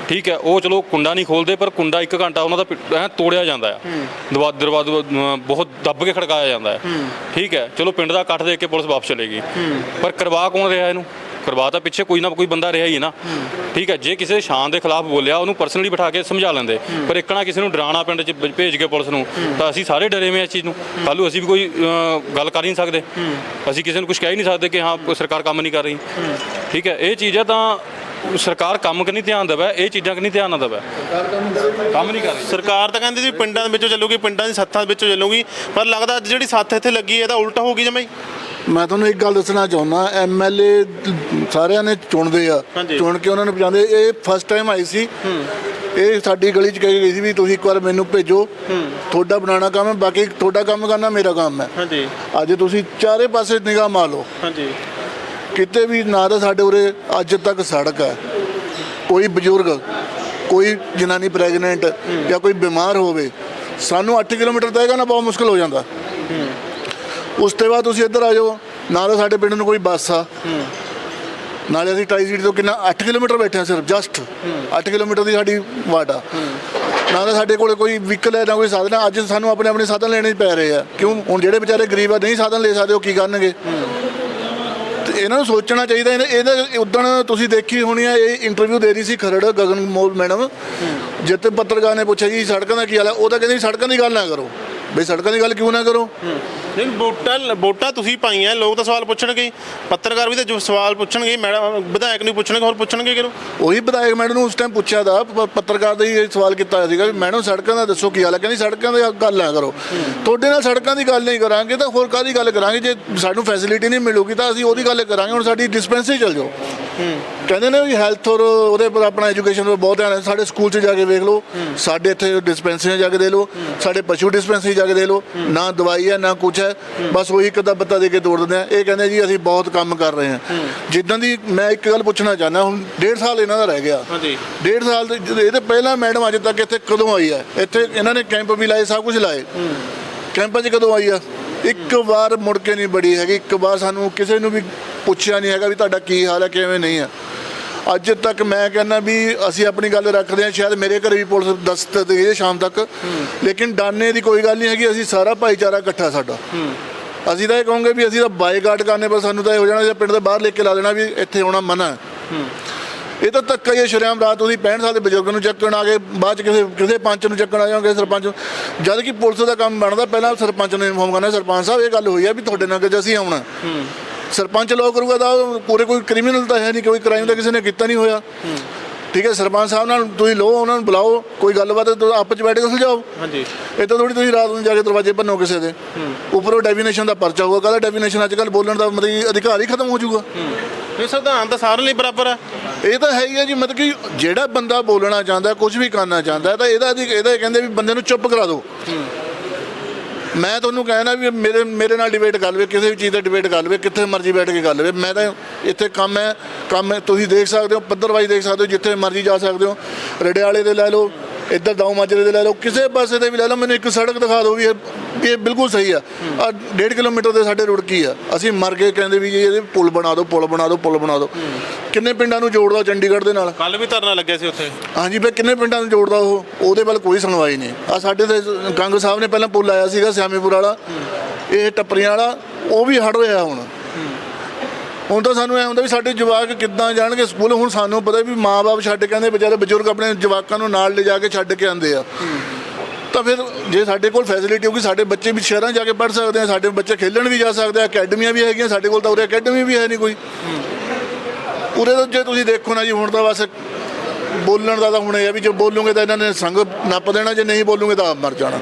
ਠੀਕ ਹੈ ਉਹ ਚਲੋ ਕੁੰਡਾ ਨਹੀਂ ਖੋਲਦੇ ਪਰ ਕੁੰਡਾ 1 ਘੰਟਾ ਉਹਨਾਂ ਦਾ ਐਂ ਤੋੜਿਆ ਜਾਂਦਾ ਹੈ। ਦਰਵਾ ਦਰਵਾ ਦਰਵਾ- ਬਹੁਤ ਦੱਬ ਕੇ ਖੜਕਾਇਆ ਜਾਂਦਾ ਹੈ। ਠੀਕ ਹੈ ਚਲੋ ਪਿੰਡ ਦਾ ਇਕੱਠ ਦੇਖ ਕੇ ਪੁਲਿਸ ਵਾਪਸ ਚਲੇਗੀ ਪਰ ਕਰਵਾ ਕੌਣ ਰਿਹਾ ਇਹਨੂੰ? ਕਰਵਾ ਪਿੱਛੇ ਕੋਈ ਨਾ ਕੋਈ ਬੰਦਾ ਰਿਹਾ ਹੀ ਹੈ ਨਾ। ਠੀਕ ਹੈ ਜੇ ਕਿਸੇ ਸ਼ਾਨ ਦੇ ਖਿਲਾਫ ਬੋਲਿਆ ਉਹਨੂੰ ਪਰਸਨਲੀ ਬਿਠਾ ਕੇ ਸਮਝਾ ਲੈਂਦੇ। ਪਰ ਇੱਕਣਾ ਕਿਸੇ ਨੂੰ ਡਰਾਣਾ ਪਿੰਡ 'ਚ ਭੇ- ਭੇਜ ਕੇ ਪੁਲਿਸ ਨੂੰ ਤਾਂ ਅਸੀਂ ਸਾਰੇ ਡਰੇ ਹੋਏ ਹਾਂ ਇਸ ਚੀਜ਼ ਨੂੰ। ਕੱਲ੍ਹ ਨੂੰ ਅਸੀਂ ਵੀ ਕੋਈ ਅ, ਗੱਲ ਕਰ ਹੀ ਨਹੀਂ ਸਕਦੇ। ਅਸੀਂ ਕਿਸੇ ਨੂੰ ਕੁਝ ਕਹਿ ਹੀ ਨਹੀਂ ਸਕਦੇ ਕਿ ਹਾਂ ਕੋਈ ਸਰਕਾਰ ਕੰਮ ਨਹੀਂ ਕਰ ਰਹੀ। ਠੀਕ ਹੈ ਇਹ ਚੀਜ਼ ਹੈ ਤਾਂ ਸਰਕਾਰ ਕੰਮ ਕਿ ਨਹੀਂ ਧਿਆਨ ਦੇਵੇ ਇਹ ਚੀਜ਼ਾਂ ਕਿ ਨਹੀਂ ਧਿਆਨ ਨਾ ਦੇਵੇ। ਕੰਮ ਨਹੀਂ ਕਰ ਰਹੀ। ਸਰਕਾਰ ਤਾਂ ਕਹਿੰਦੀ ਸੀ ਪਿੰਡਾਂ ਦੇ ਵਿੱਚੋਂ ਚੱਲੂਗੀ ਪਿੰਡਾਂ ਦੀ ਸੱਥਾਂ ਦੇ ਵਿੱਚੋਂ ਚੱਲੂਗੀ ਪਰ ਲੱਗਦਾ ਅੱਜ ਜਿਹੜੀ ਸੱਥ ਇੱਥੇ ਲੱਗੀ ਹੈ ਤਾਂ ਉਲਟਾ ਹੋ ਗਈ ਜਮਾਈ ਮੈਂ ਤੁਹਾਨੂੰ ਇੱਕ ਗੱਲ ਦੱਸਣਾ ਚਾਹੁੰਦਾ ਐਮਐਲਏ ਸਾਰਿਆਂ ਨੇ ਚੁਣਦੇ ਆ। ਚੁਣ ਕੇ ਉਹਨਾਂ ਨੂੰ ਪਜਾਉਂਦੇ ਇਹ ਫਸਟ ਟਾਈਮ ਆਈ ਸੀ। ਇਹ ਸਾਡੀ ਗਲੀ 'ਚ ਕਹੀ ਗਈ ਸੀ ਵੀ ਤੁਸੀਂ ਇੱਕ ਵਾਰ ਮੈਨੂੰ ਭੇਜੋ। ਤੁਹਾਡਾ ਬਣਾਉਣਾ ਕੰਮ ਹੈ ਬਾਕੀ ਤੁਹਾਡਾ ਕੰਮ ਕਰਨਾ ਮੇਰਾ ਕੰਮ ਹੈ। ਹਾਂਜੀ। ਅੱਜ ਤੁਸੀਂ ਚਾਰੇ ਪਾਸੇ ਨਿਗਾਹ ਮਾਰ ਲਓ। ਹਾਂਜੀ। ਕਿਤੇ ਵੀ ਨਾ ਤਾਂ ਸਾਡੇ ਉਰੇ ਅੱਜ ਤੱਕ ਸੜਕ ਹੈ। ਕੋਈ ਬਜ਼ੁਰਗ ਕੋਈ ਜਨਾਨੀ ਪ੍ਰੈਗਨੈਂਟ ਜਾਂ ਕੋਈ ਬਿਮਾਰ ਹੋਵੇ ਸਾਨੂੰ 8 ਕਿਲੋਮੀਟਰ ਤੈਅ ਕਰਨਾ ਬਹੁਤ ਮੁਸ਼ਕਲ ਹੋ ਜਾਂਦਾ। ਉਸ ਤੋਂ ਬਾਅਦ ਤੁਸੀਂ ਇੱਧਰ ਆ ਜਾਓ। ਨਾ ਤਾਂ ਸਾਡੇ ਪਿੰਡ ਨੂੰ ਕੋਈ ਬੱਸ ਆ। ਨਾਲੇ ਅਸੀਂ ਟਾਈ ਸੀਟ ਤੋਂ ਕਿੰਨਾ 8 ਕਿਲੋਮੀਟਰ ਬੈਠੇ ਹਾਂ ਸਿਰਫ ਜਸਟ 8 ਕਿਲੋਮੀਟਰ ਦੀ ਸਾਡੀ ਵਾਟ ਆ। ਨਾ ਤਾਂ ਸਾਡੇ ਕੋਲੇ ਕੋਈ ਵਹੀਕਲ ਹੈ ਨਾ ਕੋਈ ਸਾਧਨ ਹੈ ਅੱਜ ਸਾਨੂੰ ਆਪਣੇ ਆਪਣੇ ਸਾਧਨ ਲੈਣੇ ਪੈ ਰਹੇ ਆ। ਕਿਉਂ? ਹੁਣ ਜਿਹੜੇ ਵਿਚਾਰੇ ਗਰੀਬ ਆ ਨਹੀਂ ਸਾਧਨ ਲੈ ਸਕਦੇ ਉਹ ਕੀ ਕਰਨਗੇ? ਤੇ ਇਹਨਾਂ ਨੂੰ ਸੋਚਣਾ ਚਾਹੀਦਾ ਇਹਦਾ ਉਦਣ ਤੁਸੀਂ ਦੇਖੀ ਹੋਣੀ ਆ ਇਹ ਇੰਟਰਵਿਊ ਦੇ ਰਹੀ ਸੀ ਖਰੜ ਗਗਨ ਮੋਲ ਮੈਡਮ। ਜਿੱਤੇ ਪੱਤਰਕਾਰ ਨੇ ਪੁੱਛਿਆ ਜੀ ਸੜਕਾਂ ਦਾ ਕੀ ਹਾਲ ਹੈ ਉਹ ਤਾਂ ਕਹਿੰਦੀ ਸੜਕਾਂ ਦੀ ਗੱਲ ਨਾ ਕਰੋ। ਬਈ ਸੜਕਾਂ ਦੀ ਗੱਲ ਕਿਉਂ ਨਾ ਕਰੋ? ਨਹੀਂ ਵੋਟਾਂ ਵੋਟਾਂ ਤੁਸੀਂ ਪਾਈਆਂ ਲੋਕ ਤਾਂ ਸਵਾਲ ਪੁੱਛਣਗੇ ਹੀ। ਪੱਤਰਕਾਰ ਵੀ ਤਾਂ ਜੋ ਸਵਾਲ ਪੁੱਛਣਗੇ ਹੀ, ਮੈਡਮ ਵਿਧਾਇਕ ਨੂੰ ਪੁੱਛਣਗੇ ਹੋਰ ਪੁੱਛਣਗੇ ਕਿਹਨੂੰ? ਉਹੀ ਵਿਧਾਇਕ ਮੈਡਮ ਨੂੰ ਉਸ ਟਾਈਮ ਪੁੱਛਿਆ ਦਾ ਪ- ਪੱਤਰਕਾਰ ਦਾ ਹੀ ਇਹ ਸਵਾਲ ਕੀਤਾ ਹੋਇਆ ਸੀਗਾ ਵੀ ਮੈਡਮ ਸੜਕਾਂ ਦਾ ਦੱਸੋ ਕੀ ਹਾਲ ਹੈ? ਕਹਿੰਦੀ ਸੜਕਾਂ ਦੀ ਗੱਲ ਨਾ ਕਰੋ। ਤੁਹਾਡੇ ਨਾਲ ਸੜਕਾਂ ਦੀ ਗੱਲ ਨਹੀਂ ਕਰਾਂਗੇ ਤਾਂ ਹੋਰ ਕਾਦੀ ਗੱਲ ਕਰਾਂਗੇ? ਜੇ ਸਾਨੂੰ ਫੈਸਿਲਿਟੀ ਨਹੀਂ ਮਿਲੂਗੀ ਤਾਂ ਅਸੀਂ ਉਹਦੀ ਗੱਲ ਕਰਾਂਗੇ ਹੁਣ ਸਾਡੀ ਡਿਸਪੈਂਸਰੀ ਚਲ ਜਾਓ। ਕਹਿੰਦੇ ਨੇ ਵੀ ਹੈਲਥ ਔਰ ਉਹਦੇ ਪਰ ਆਪਣਾ ਐਜੂਕੇਸ਼ਨ ਪਰ ਬਹੁਤ ਧਿਆਨ ਹੈ। ਸਾਡੇ ਸਕੂਲ 'ਚ ਜਾ ਕੇ ਵੇਖ ਲਓ ਸਾਡੇ ਇੱਥੇ ਡਿਸਪੈਂਸਰੀ ਜਾ ਕੇ ਦੇ ਲਓ ਸਾਡੇ ਪਸ਼ੂ ਡਿਸਪੈਂਸਰੀ ਜਾ ਕੇ ਦੇ ਲਓ ਨਾ ਦਵਾਈ ਹੈ ਨਾ ਕੁਛ ਹੈ ਬਸ ਉਹੀ ਇੱਕ ਅੱਧਾ ਬੱਤਾ ਦੇ ਕੇ ਤੋੜ ਦਿੰਦੇ ਆ। ਇਹ ਕਹਿੰਦੇ ਜੀ ਅਸੀਂ ਬਹੁਤ ਕੰਮ ਕਰ ਰਹੇ ਹਾਂ। ਜਿੱਦਾਂ ਦੀ ਮੈਂ ਇੱਕ ਗੱਲ ਪੁੱਛਣਾ ਚਾਹੁੰਦਾ ਹੁਣ ਡੇਢ ਸਾਲ ਇਹਨਾਂ ਦਾ ਰਹਿ ਗਿਆ। ਹਾਂਜੀ। ਡੇਢ ਸਾਲ ਦੇ ਇਹ ਤੇ ਪਹਿਲਾਂ ਮੈਡਮ ਅੱਜ ਤੱਕ ਇੱਥੇ ਕਦੋਂ ਆਈ ਹੈ? ਇੱਥੇ ਇਹਨਾਂ ਨੇ ਕੈਂਪ ਵੀ ਲਾਏ ਸਭ ਕੁਝ ਲਾਏ। ਕੈਂਪਾਂ 'ਚ ਕਦੋਂ ਆਈ ਆ ਇੱਕ ਵਾਰ ਮੁੜ ਕੇ ਨਹੀਂ ਬੜੀ ਹੈਗੀ ਇੱਕ ਵਾਰ ਸਾਨੂੰ ਕਿਸੇ ਨੂੰ ਵੀ ਪੁੱਛਿਆ ਨਹੀਂ ਹੈਗਾ ਵੀ ਤੁਹਾਡਾ ਕੀ ਹਾਲ ਹੈ ਕਿਵੇਂ ਨਹੀਂ ਆ ਅੱਜ ਤੱਕ ਮੈਂ ਕਹਿੰਦਾ ਵੀ ਅਸੀਂ ਆਪਣੀ ਗੱਲ ਰੱਖਦੇ ਹਾਂ ਸ਼ਾਇਦ ਮੇਰੇ ਘਰੇ ਵੀ ਪੁਲਿਸ ਦੱਸ ਦੇ ਹੈ ਸ਼ਾਮ ਤੱਕ। ਲੇਕਿਨ ਡਾਨੇ ਦੀ ਕੋਈ ਗੱਲ ਨਹੀਂ ਹੈਗੀ ਅਸੀਂ ਸਾਰਾ ਭਾਈਚਾਰਾ ਇਕੱਠਾ ਸਾਡਾ। ਅਸੀਂ ਤਾਂ ਇਹ ਕਹੋਗੇ ਵੀ ਅਸੀਂ ਤਾਂ ਬਾਈਕਾਟ ਕਰਨੇ ਪਰ ਸਾਨੂੰ ਤਾਂ ਇਹ ਹੋ ਜਾਣਾ ਜੇ ਪਿੰਡ ਦੇ ਬਾਹਰ ਲੈ ਕੇ ਲਾ ਦੇਣਾ ਵੀ ਇੱਥੇ ਆਉਣਾ ਮਨਾ ਹੈ। ਇਹ ਤਾਂ ਧੱਕਾ ਹੀ ਸ਼ਰੇਆਮ ਰਾਤ ਉਹਦੀ 65 ਸਾਲ ਦੇ ਬਜ਼ੁਰਗ ਨੂੰ ਚੱਕਣ ਆ ਗਏ ਬਾਅਦ ਚ ਕਿਸੇ ਕਿਸੇ ਪੰਚ ਨੂੰ ਚੱਕਣ ਆ ਜਾਓਗੇ ਸਰਪੰਚ ਨੂੰ। ਜਦ ਕਿ ਪੁਲਿਸ ਦਾ ਕੰਮ ਬਣਦਾ ਪਹਿਲਾਂ ਸਰਪੰਚ ਨੂੰ ਇਨਫੋਰਮ ਕਰਨਾ ਸਰਪੰਚ ਸਾਹਿਬ ਇਹ ਗੱਲ ਹੋਈ ਹੈ ਵੀ ਤੁਹਾਡੇ ਨਾਲ ਕਿ ਅਸੀਂ ਆਉਣਾ। ਸਰਪੰਚ ਲੋ ਕਰੂਗਾ ਤਾਂ ਉਹ ਪੂਰੇ ਕੋਈ ਕ੍ਰਿਮੀਨਲ ਤਾਂ ਹੈ ਨਹੀਂ ਕੋਈ ਕ੍ਰਾਈਮ ਤਾਂ ਕਿਸੇ ਨੇ ਕੀਤਾ ਨਹੀਂ ਹੋਇਆ। ਠੀਕ ਹੈ ਸਰਪੰਚ ਸਾਹਿਬ ਨਾਲ ਤੁਸੀਂ ਲਓ ਉਹਨਾਂ ਨੂੰ ਬੁਲਾਓ ਕੋਈ ਗੱਲਬਾਤ ਹੈ ਤਾਂ ਆਪਸ ਚ ਬੈਠ ਕੇ ਸੁਲਝਾਓ ਹਾਂਜੀ। ਇਹ ਤਾਂ ਥੋੜੀ ਤੁਸੀਂ ਰਾਤ ਨੂੰ ਜਾ ਕੇ ਦਰਵਾਜ਼ੇ ਭੰਨੋ ਕਿਸੇ ਦੇ। ਉੱਪਰੋਂ ਡੈਫੀਨੇਸ਼ਨ ਦਾ ਪਰਚਾ ਹੋਊਗਾ ਕਾਹਦਾ ਡੈਫੀਨੇਸ਼ਨ ਅੱਜ ਕੱਲ ਬੋਲਣ ਦਾ ਮਤਲਬ ਅਧਿਕਾਰ ਹੀ ਖਤਮ ਹੋ ਜਾਊਗਾ। ਇਹ ਸੰਵਿਧਾਨ ਤਾਂ ਸਾਰਿਆਂ ਲਈ ਬਰਾਬਰ ਹੈ। ਇਹ ਤਾਂ ਹੈ ਹੀ ਹੈ ਜੀ, ਮਤਲਬ ਕਿ ਜਿਹੜਾ ਬੰਦਾ ਬੋਲਣਾ ਚਾਹੁੰਦਾ ਕੁਝ ਵੀ ਕਰਨਾ ਚਾਹੁੰਦਾ, ਤਾਂ ਇਹਦਾ ਇਹਦਾ ਇਹ ਕਹਿੰਦੇ ਵੀ ਬੰਦੇ ਨੂੰ ਚੁੱਪ ਕਰਾ ਦਿਓ। ਮੈਂ ਤੁਹਾਨੂੰ ਕਹਿਣਾ ਵੀ ਮੇਰੇ ਮੇਰੇ ਨਾਲ ਡਿਬੇਟ ਕਰ ਲਵੇ, ਕਿਸੇ ਵੀ ਚੀਜ਼ ਤੇ ਡਿਬੇਟ ਕਰ ਲਵੇ, ਕਿੱਥੇ ਮਰਜ਼ੀ ਬੈਠ ਕੇ ਕਰ ਲਵੇ। ਮੈਂ ਤਾਂ ਇੱਥੇ ਕੰਮ ਹੈ ਕੰਮ ਹੈ, ਤੁਸੀਂ ਦੇਖ ਸਕਦੇ ਹੋ ਪੱਧਰਵਾਈ ਦੇਖ ਸਕਦੇ ਹੋ, ਜਿੱਥੇ ਮਰਜ਼ੀ ਜਾ ਸਕਦੇ ਹੋ। ਰੜਿਆਲੇ ਦੇ ਲੈ ਲਓ, ਇੱਧਰ ਦਾਉ ਮਾਜਰੇ ਦੇ ਲੈ ਲਓ, ਕਿਸੇ ਪਾਸੇ ਦੇ ਵੀ ਲੈ ਲਓ, ਮੈਨੂੰ ਇੱਕ ਸੜਕ ਦਿਖਾ ਦਿਓ ਵੀ ਇਹ ਇਹ ਬਿਲਕੁਲ ਸਹੀ ਆ। ਆ 1.5 ਕਿਲੋਮੀਟਰ ਦੇ ਸਾਡੇ ਰੁੜਕੀ ਆ। ਅਸੀਂ ਮਰ ਕੇ ਕਹਿੰਦੇ ਵੀ ਜੀ ਇਹਦੇ ਪੁਲ ਬਣਾ ਦਿਓ ਪੁਲ ਬਣਾ ਦਿਓ ਪੁਲ ਬਣਾ ਦਿਓ। ਕਿੰਨੇ ਪਿੰਡਾਂ ਨੂੰ ਜੋੜਦਾ ਚੰਡੀਗੜ੍ਹ ਦੇ ਨਾਲ? ਕੱਲ ਵੀ ਧਰਨਾ ਲੱਗਿਆ ਸੀ ਉੱਥੇ। ਹਾਂਜੀ ਫਿਰ ਕਿੰਨੇ ਪਿੰਡਾਂ ਨੂੰ ਜੋੜਦਾ ਉਹ? ਉਹਦੇ ਵੱਲ ਕੋਈ ਸੁਣਵਾਈ ਨਹੀਂ। ਆ ਸਾਡੇ ਤੇ ਕੰਗ ਸਾਹਿਬ ਨੇ ਪਹਿਲਾਂ ਪੁੱਲ ਆਇਆ ਸੀਗਾ ਸਿਆਮੀਪੁਰ ਵਾਲਾ। ਇਹ ਟੱਪਰੀਆਂ ਵਾਲਾ ਉਹ ਵੀ ਹਟ ਹੋਇਆ ਹੁਣ। ਹੁਣ ਤਾਂ ਸਾਨੂੰ ਐ ਹੁੰਦਾ ਵੀ ਸਾਡੇ ਜਵਾਕ ਕਿੱਦਾਂ ਜਾਣਗੇ ਸਕੂਲ? ਹੁਣ ਸਾਨੂੰ ਪਤਾ ਵੀ ਮਾਪੇ ਛੱਡ ਕੇ ਆਉਂਦੇ ਵਿਚਾਰੇ ਬਜ਼ੁਰਗ ਆਪਣੇ ਜਵਾਕਾਂ ਨੂੰ ਨਾਲ ਲੈ ਜਾ ਕੇ ਛੱਡ ਕੇ ਆਉਂਦੇ ਆ। ਤਾਂ ਫਿਰ ਜੇ ਸਾਡੇ ਕੋਲ ਫੈਸਿਲਿਟੀ ਹੋਊਗੀ ਸਾਡੇ ਬੱਚੇ ਵੀ ਸ਼ਹਿਰਾਂ ਜਾ ਕੇ ਪੜ੍ਹ ਸਕਦੇ ਆ ਸਾਡੇ ਬੱਚੇ ਖੇਲਣ ਵੀ ਜਾ ਸਕਦੇ ਆ ਅਕੈਡਮੀਆਂ ਵੀ ਹੈਗੀਆਂ ਸਾਡੇ ਕੋਲ ਤਾਂ ਉਰੇ ਅਕੈਡਮੀ ਵੀ ਹੈ ਨਹੀਂ ਕੋਈ। ਉਰੇ ਤਾਂ ਜੇ ਤੁਸੀਂ ਦੇਖੋ ਨਾ ਜੀ ਹੁਣ ਤਾਂ ਬਸ ਬੋਲਣ ਦਾ ਤਾਂ ਹੁਣ ਇਹ ਆ ਵੀ ਜੇ ਬੋਲੂਗੇ ਤਾਂ ਇਹਨਾਂ ਨੇ ਸੰਗ ਨੱਪ ਦੇਣਾ ਜੇ ਨਹੀਂ ਬੋਲੂਗੇ ਤਾਂ ਆਪ ਮਰ ਜਾਣਾ।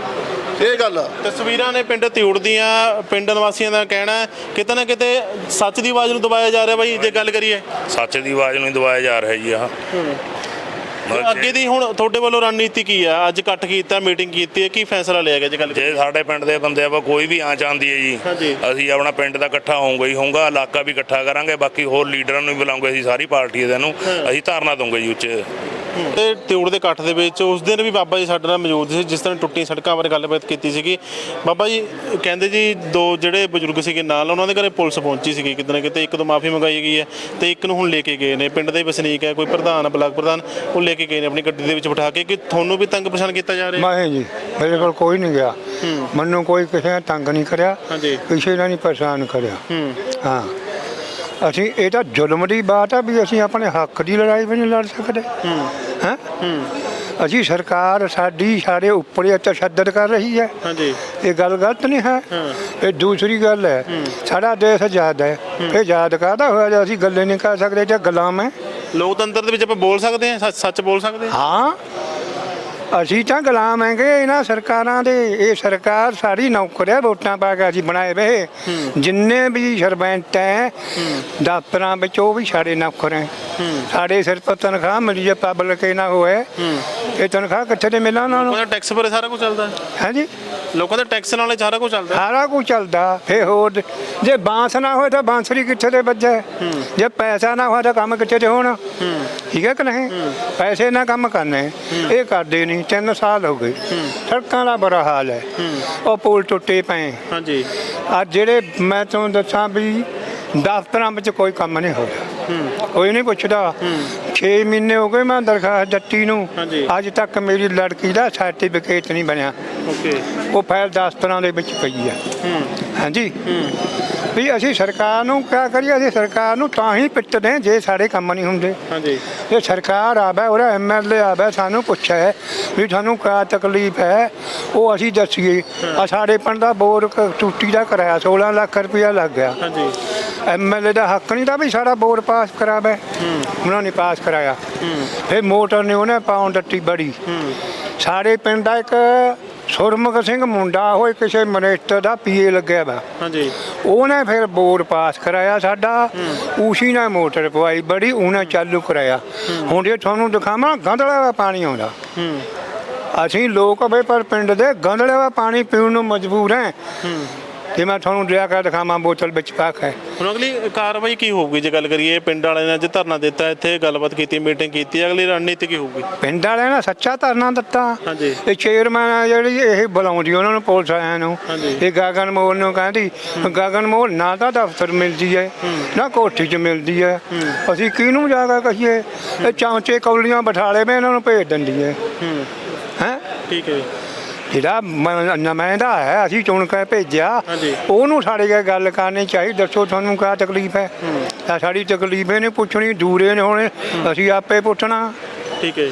ਇਹ ਗੱਲ ਆ। ਤਸਵੀਰਾਂ ਨੇ ਪਿੰਡ ਤਿਉੜ ਦੀਆਂ ਪਿੰਡ ਨਿਵਾਸੀਆਂ ਦਾ ਕਹਿਣਾ ਕਿਤੇ ਨਾ ਕਿਤੇ ਸੱਚ ਦੀ ਆਵਾਜ਼ ਨੂੰ ਦਬਾਇਆ ਜਾ ਰਿਹਾ ਬਾਈ ਜੇ ਗੱਲ ਕਰੀਏ। ਸੱਚ ਦੀ ਆਵਾਜ਼ ਨੂੰ ਹੀ ਦਬਾਇਆ ਜਾ ਰਿਹਾ ਜੀ ਆਹ। ਅੱਗੇ ਦੀ ਹੁਣ ਤੁਹਾਡੇ ਵੱਲੋਂ ਰਣਨੀਤੀ ਕੀ ਆ? ਅੱਜ ਇਕੱਠ ਕੀਤਾ ਮੀਟਿੰਗ ਕੀਤੀ ਹੈ ਕੀ ਫੈਸਲਾ ਲਿਆ ਗਿਆ ਜੇ ਗੱਲ ਜੇ ਸਾਡੇ ਪਿੰਡ ਦੇ ਬੰਦੇ ਆਪਾਂ ਕੋਈ ਵੀ ਆ ਚਾਹੁੰਦੀ ਹੈ ਜੀ। ਅਸੀਂ ਆਪਣਾ ਪਿੰਡ ਦਾ ਇਕੱਠਾ ਹੋਊਗਾ ਹੀ ਹੋਊਗਾ ਇਲਾਕਾ ਵੀ ਇਕੱਠਾ ਕਰਾਂਗੇ ਬਾਕੀ ਹੋਰ ਲੀਡਰਾਂ ਨੂੰ ਵੀ ਬੁਲਾਉਂਗੇ ਅਸੀਂ ਸਾਰੀ ਪਾਰਟੀ ਦੇ ਨੂੰ ਅਸੀਂ ਧਰਨਾ ਦਊਂਗੇ ਜੀ ਉੱਚ। ਤੇ ਤਿਉੜ ਦੇ ਇਕੱਠ ਦੇ ਵਿੱਚ ਉਸ ਦਿਨ ਵੀ ਬਾਬਾ ਜੀ ਸਾਡੇ ਨਾਲ ਮੌਜੂਦ ਸੀ ਜਿਸ ਤਰ੍ਹਾਂ ਟੁੱਟੀ ਸੜਕਾਂ ਬਾਰੇ ਗੱਲਬਾਤ ਕੀਤੀ ਸੀਗੀ। ਬਾਬਾ ਜੀ ਕਹਿੰਦੇ ਜੀ ਦੋ ਜਿਹੜੇ ਬਜ਼ੁਰਗ ਸੀਗੇ ਨਾਲ ਉਹਨਾਂ ਦੇ ਘਰੇ ਪੁਲਿਸ ਪਹੁੰਚੀ ਸੀਗੀ ਕਿਤੇ ਨਾ ਕਿਤੇ ਇੱਕ ਤੋਂ ਮਾਫੀ ਮੰਗਾਈ ਗਈ ਹੈ ਤੇ ਇੱਕ ਨੂੰ ਹੁਣ ਲੈ ਕੇ ਗਏ ਨੇ। ਪਿੰਡ ਦੇ ਵਸਨੀਕ ਹੈ ਕੋਈ ਪ੍ਰਧਾਨ ਬਲਾਕ ਪ੍ਰਧਾਨ ਉਹ ਲੈ ਕੇ ਗਏ ਨੇ ਆਪਣੀ ਗੱਡੀ ਦੇ ਵਿੱਚ ਬਿਠਾ ਕੇ ਕਿ ਤੁਹਾਨੂੰ ਵੀ ਤੰਗ ਪਛਾਣ ਕੀਤਾ ਜਾ ਰਿਹਾ ਮੈਂ ਜੀ ਮੇਰੇ ਕੋਲ ਕੋਈ ਨਹੀਂ ਗਿਆ। ਮੈਨੂੰ ਕੋਈ ਕਿਸੇ ਨੇ ਤੰਗ ਨਹੀਂ ਕਰਿਆ ਕਿਸੇ ਨੇ ਨਹੀਂ ਪਰੇਸ਼ਾਨ ਕਰਿਆ। ਹੂੰ। ਹਾਂ। ਅਸੀਂ ਇਹ ਤਾਂ ਜ਼ੁਲਮ ਦੀ ਬਾਤ ਆ ਵੀ ਅਸੀਂ ਆਪਣੇ ਹੱਕ ਦੀ ਲੜਾਈ ਵੀ ਨਹੀਂ ਲੜ ਸਕਦੇ। ਹਾਂ? ਅਸੀਂ ਸਰਕਾਰ ਸਾਡੀ ਸਾਡੇ ਉੱਪਰ ਤਸ਼ੱਦਦ ਕਰ ਰਹੀ ਹੈ। ਹਾਂਜੀ। ਇਹ ਗੱਲ ਗਲਤ ਨਹੀਂ ਹੈ। ਇਹ ਦੂਸਰੀ ਗੱਲ ਹੈ। ਸਾਡਾ ਦੇਸ਼ ਆਜ਼ਾਦ ਹੈ। ਇਹ ਆਜ਼ਾਦ ਕਾਹਦਾ ਹੋਇਆ ਜੇ ਅਸੀਂ ਗੱਲੇ ਨਹੀਂ ਕਰ ਸਕਦੇ ਜੇ ਗੁਲਾਮ ਹੈ? ਲੋਕਤੰਤਰ ਦੇ ਵਿੱਚ ਆਪਾਂ ਬੋਲ ਸਕਦੇ ਹਾਂ ਸੱਚ- ਸੱਚ ਬੋਲ ਸਕਦੇ ਹਾਂ? ਹਾਂ। ਅਸੀਂ ਤਾਂ ਗੁਲਾਮ ਹੈਗੇ ਇਹਨਾਂ ਸਰਕਾਰਾਂ ਦੇ। ਇਹ ਸਰਕਾਰ ਸਾਰੀ ਨੌਕਰ ਹੈ ਵੋਟਾਂ ਪਾ ਕੇ ਅਸੀਂ ਬਣਾਏ ਵੇ। ਜਿੰਨੇ ਵੀ ਸਰਪੰਚ ਹੈ ਦਫ਼ਤਰਾਂ ਵਿੱਚ ਉਹ ਵੀ ਸਾਡੇ ਨੌਕਰ ਹੈ। ਸਾਡੇ ਸਿਰ ਤੋਂ ਤਨਖਾਹ ਮਿਲੀ ਜੇ ਪਬਲਿਕ ਇਹਨਾਂ ਹੋਏ ਇਹ ਤਨਖਾਹ ਕਿੱਥੇ ਤੇ ਮਿਲਾਂ ਉਹਨਾਂ ਨੂੰ? ਟੈਕਸ ਪਰ ਸਾਰਾ ਕੁਝ ਚੱਲਦਾ ਹਾਂਜੀ ਲੋਕਾਂ ਦੇ ਟੈਕਸ ਨਾਲ ਹੀ ਸਾਰਾ ਕੁਝ ਚੱਲਦਾ ਸਾਰਾ ਕੁਝ ਚੱਲਦਾ। ਫੇ ਹੋਰ ਜੇ ਬਾਂਸ ਨਾ ਹੋਏ ਤਾਂ ਬਾਂਸਰੀ ਕਿੱਥੇ ਤੇ ਵੱਜੇ? ਜੇ ਪੈਸਾ ਨਾ ਹੋਇਆ ਤਾਂ ਕੰਮ ਕਿੱਥੇ ਤੇ ਹੋਣਾ? ਠੀਕ ਹੈ ਕਿ ਨਹੀਂ? ਪੈਸੇ ਨਾਲ ਕੰਮ ਕਰਨੇ। ਇਹ ਕਰਦੇ ਨਹੀਂ 3 ਸਾਲ ਹੋ ਗਏ। ਸੜਕਾਂ ਦਾ ਬੁਰਾ ਹਾਲ ਹੈ। ਉਹ ਪੁਲ ਟੁੱਟੇ ਪਏ। ਹਾਂਜੀ। ਆ ਜਿਹੜੇ ਮੈਂ ਤੁਹਾਨੂੰ ਦੱਸਾਂ ਵੀ ਦਫ਼ਤਰਾਂ ਵਿੱਚ ਕੋਈ ਕੰਮ ਨਹੀਂ ਹੋ ਰਿਹਾ। ਕੋਈ ਨਹੀਂ ਪੁੱਛਦਾ। 6 ਮਹੀਨੇ ਹੋ ਗਏ ਮੈਂ ਦਰਖਾਸਤ ਦਿੱਤੀ ਨੂੰ। ਅੱਜ ਤੱਕ ਮੇਰੀ ਲੜਕੀ ਦਾ ਸਰਟੀਫਿਕੇਟ ਨਹੀਂ ਬਣਿਆ। ਉਹ ਫਾਈਲ ਦਫ਼ਤਰਾਂ ਦੇ ਵਿੱਚ ਪਈ ਆ। ਹਾਂਜੀ। ਵੀ ਅਸੀਂ ਸਰਕਾਰ ਨੂੰ ਕਿਆ ਕਰੀਏ? ਅਸੀਂ ਸਰਕਾਰ ਨੂੰ ਤਾਂ ਹੀ ਪਿੱਟਦੇ ਜੇ ਸਾਡੇ ਕੰਮ ਨਹੀਂ ਹੁੰਦੇ। ਹਾਂਜੀ। ਜੇ ਸਰਕਾਰ ਆਵੇ ਉਹਦਾ ਐਮਐਲਏ ਆਵੇ ਸਾਨੂੰ ਪੁੱਛੇ ਵੀ ਤੁਹਾਨੂੰ ਕਿਆ ਤਕਲੀਫ ਹੈ ਉਹ ਅਸੀਂ ਦੱਸੀਏ। ਆ ਸਾਡੇ ਪਿੰਡ ਦਾ ਬੋਰ ਟੂਟੀ ਦਾ ਕਰਾਇਆ 16 ਲੱਖ ਰੁਪਇਆ ਲੱਗ ਗਿਆ। ਹਾਂਜੀ। ਐਮਐਲਏ ਦਾ ਹੱਕ ਨਹੀਂ ਦਾ ਵੀ ਸਾਡਾ ਬੋਰ ਪਾਸ ਕਰਾਵੇ। ਉਹਨਾਂ ਨੇ ਪਾਸ ਕਰਾਇਆ। ਫਿਰ ਮੋਟਰ ਨੇ ਉਹਨੇ ਪਾਉਣ ਦਿੱਤੀ ਬੜੀ। ਸਾਡੇ ਪਿੰਡ ਦਾ ਇੱਕ ਸੁਰਮੁਖ ਸਿੰਘ ਮੁੰਡਾ ਹੋਏ ਕਿਸੇ ਮਨਿਸਟਰ ਦਾ ਪੀਏ ਲੱਗਿਆ ਵਾ। ਹਾਂਜੀ। ਉਹਨੇ ਫਿਰ ਬੋਰ ਪਾਸ ਕਰਾਇਆ ਸਾਡਾ। ਉਸੀ ਨੇ ਮੋਟਰ ਪਵਾਈ ਬੜੀ ਉਹਨੇ ਚਾਲੂ ਕਰਾਇਆ। ਹੁਣ ਜੇ ਤੁਹਾਨੂੰ ਦਿਖਾਵਾਂ ਗੰਧਲਾ ਦਾ ਪਾਣੀ ਆਉਂਦਾ। ਅਸੀਂ ਲੋਕ ਵੇ ਪਰ ਪਿੰਡ ਦੇ ਗੰਧਲੇ ਦਾ ਪਾਣੀ ਪੀਣ ਨੂੰ ਮਜਬੂਰ ਹੈ। ਜੇ ਮੈਂ ਤੁਹਾਨੂੰ ਲਿਆ ਕੇ ਦਿਖਾਵਾਂ ਬੋਤਲ ਵਿੱਚ ਪਾ ਕੇ। ਹੁਣ ਅਗਲੀ ਕਾਰਵਾਈ ਕੀ ਹੋਊਗੀ ਜੇ ਗੱਲ ਕਰੀਏ ਪਿੰਡ ਵਾਲਿਆਂ ਨੇ ਅੱਜ ਧਰਨਾ ਦਿੱਤਾ ਇੱਥੇ ਗੱਲਬਾਤ ਕੀਤੀ ਮੀਟਿੰਗ ਕੀਤੀ ਅਗਲੀ ਰਣਨੀਤੀ ਕੀ ਹੋਊਗੀ? ਪਿੰਡ ਵਾਲਿਆਂ ਨੇ ਸੱਚਾ ਧਰਨਾ ਦਿੱਤਾ। ਹਾਂਜੀ। ਇਹ ਚੇਅਰਮੈਨ ਆ ਜਿਹੜੀ ਇਹ ਬੁਲਾਉਂਦੀ ਉਹਨਾਂ ਨੂੰ ਪੁਲਿਸ ਵਾਲਿਆਂ ਨੂੰ। ਇਹ ਗਗਨ ਮੋਹਨ ਨੂੰ ਕਹਿੰਦੀ ਗਗਨ ਮੋਹਨ ਨਾ ਤਾਂ ਦਫ਼ਤਰ ਮਿਲਦੀ ਹੈ। ਨਾ ਕੋਠੀ 'ਚ ਮਿਲਦੀ ਹੈ। ਅਸੀਂ ਕਿਹਨੂੰ ਜਾ ਕੇ ਕਹੀਏ? ਇਹ ਚੌਂਚੇ ਕੌਲੀਆਂ ਬਿਠਾਲੇ ਵੇ ਇਹਨਾਂ ਨੂੰ ਭੇਜ ਦਿੰਦੀ ਹੈ। ਹੈ? ਠੀਕ ਹੈ ਜੀ। ਜਿਹੜਾ ਮ- ਨੁਮਾਇੰਦਾ ਹੈ ਅਸੀਂ ਚੁਣ ਕੇ ਭੇਜਿਆ। ਹਾਂਜੀ। ਉਹਨੂੰ ਸਾਡੇ ਨਾਲ ਗੱਲ ਕਰਨੀ ਚਾਹੀਦੀ ਦੱਸੋ ਤੁਹਾਨੂੰ ਕਿਆ ਤਕਲੀਫ ਹੈ? ਤਾਂ ਸਾਡੀ ਤਕਲੀਫ ਇਹਨੇ ਪੁੱਛਣੀ ਦੂਰੇ ਨੇ ਹੁਣ ਅਸੀਂ ਆਪੇ ਪੁੱਛਣਾ। ਠੀਕ ਹੈ ਜੀ।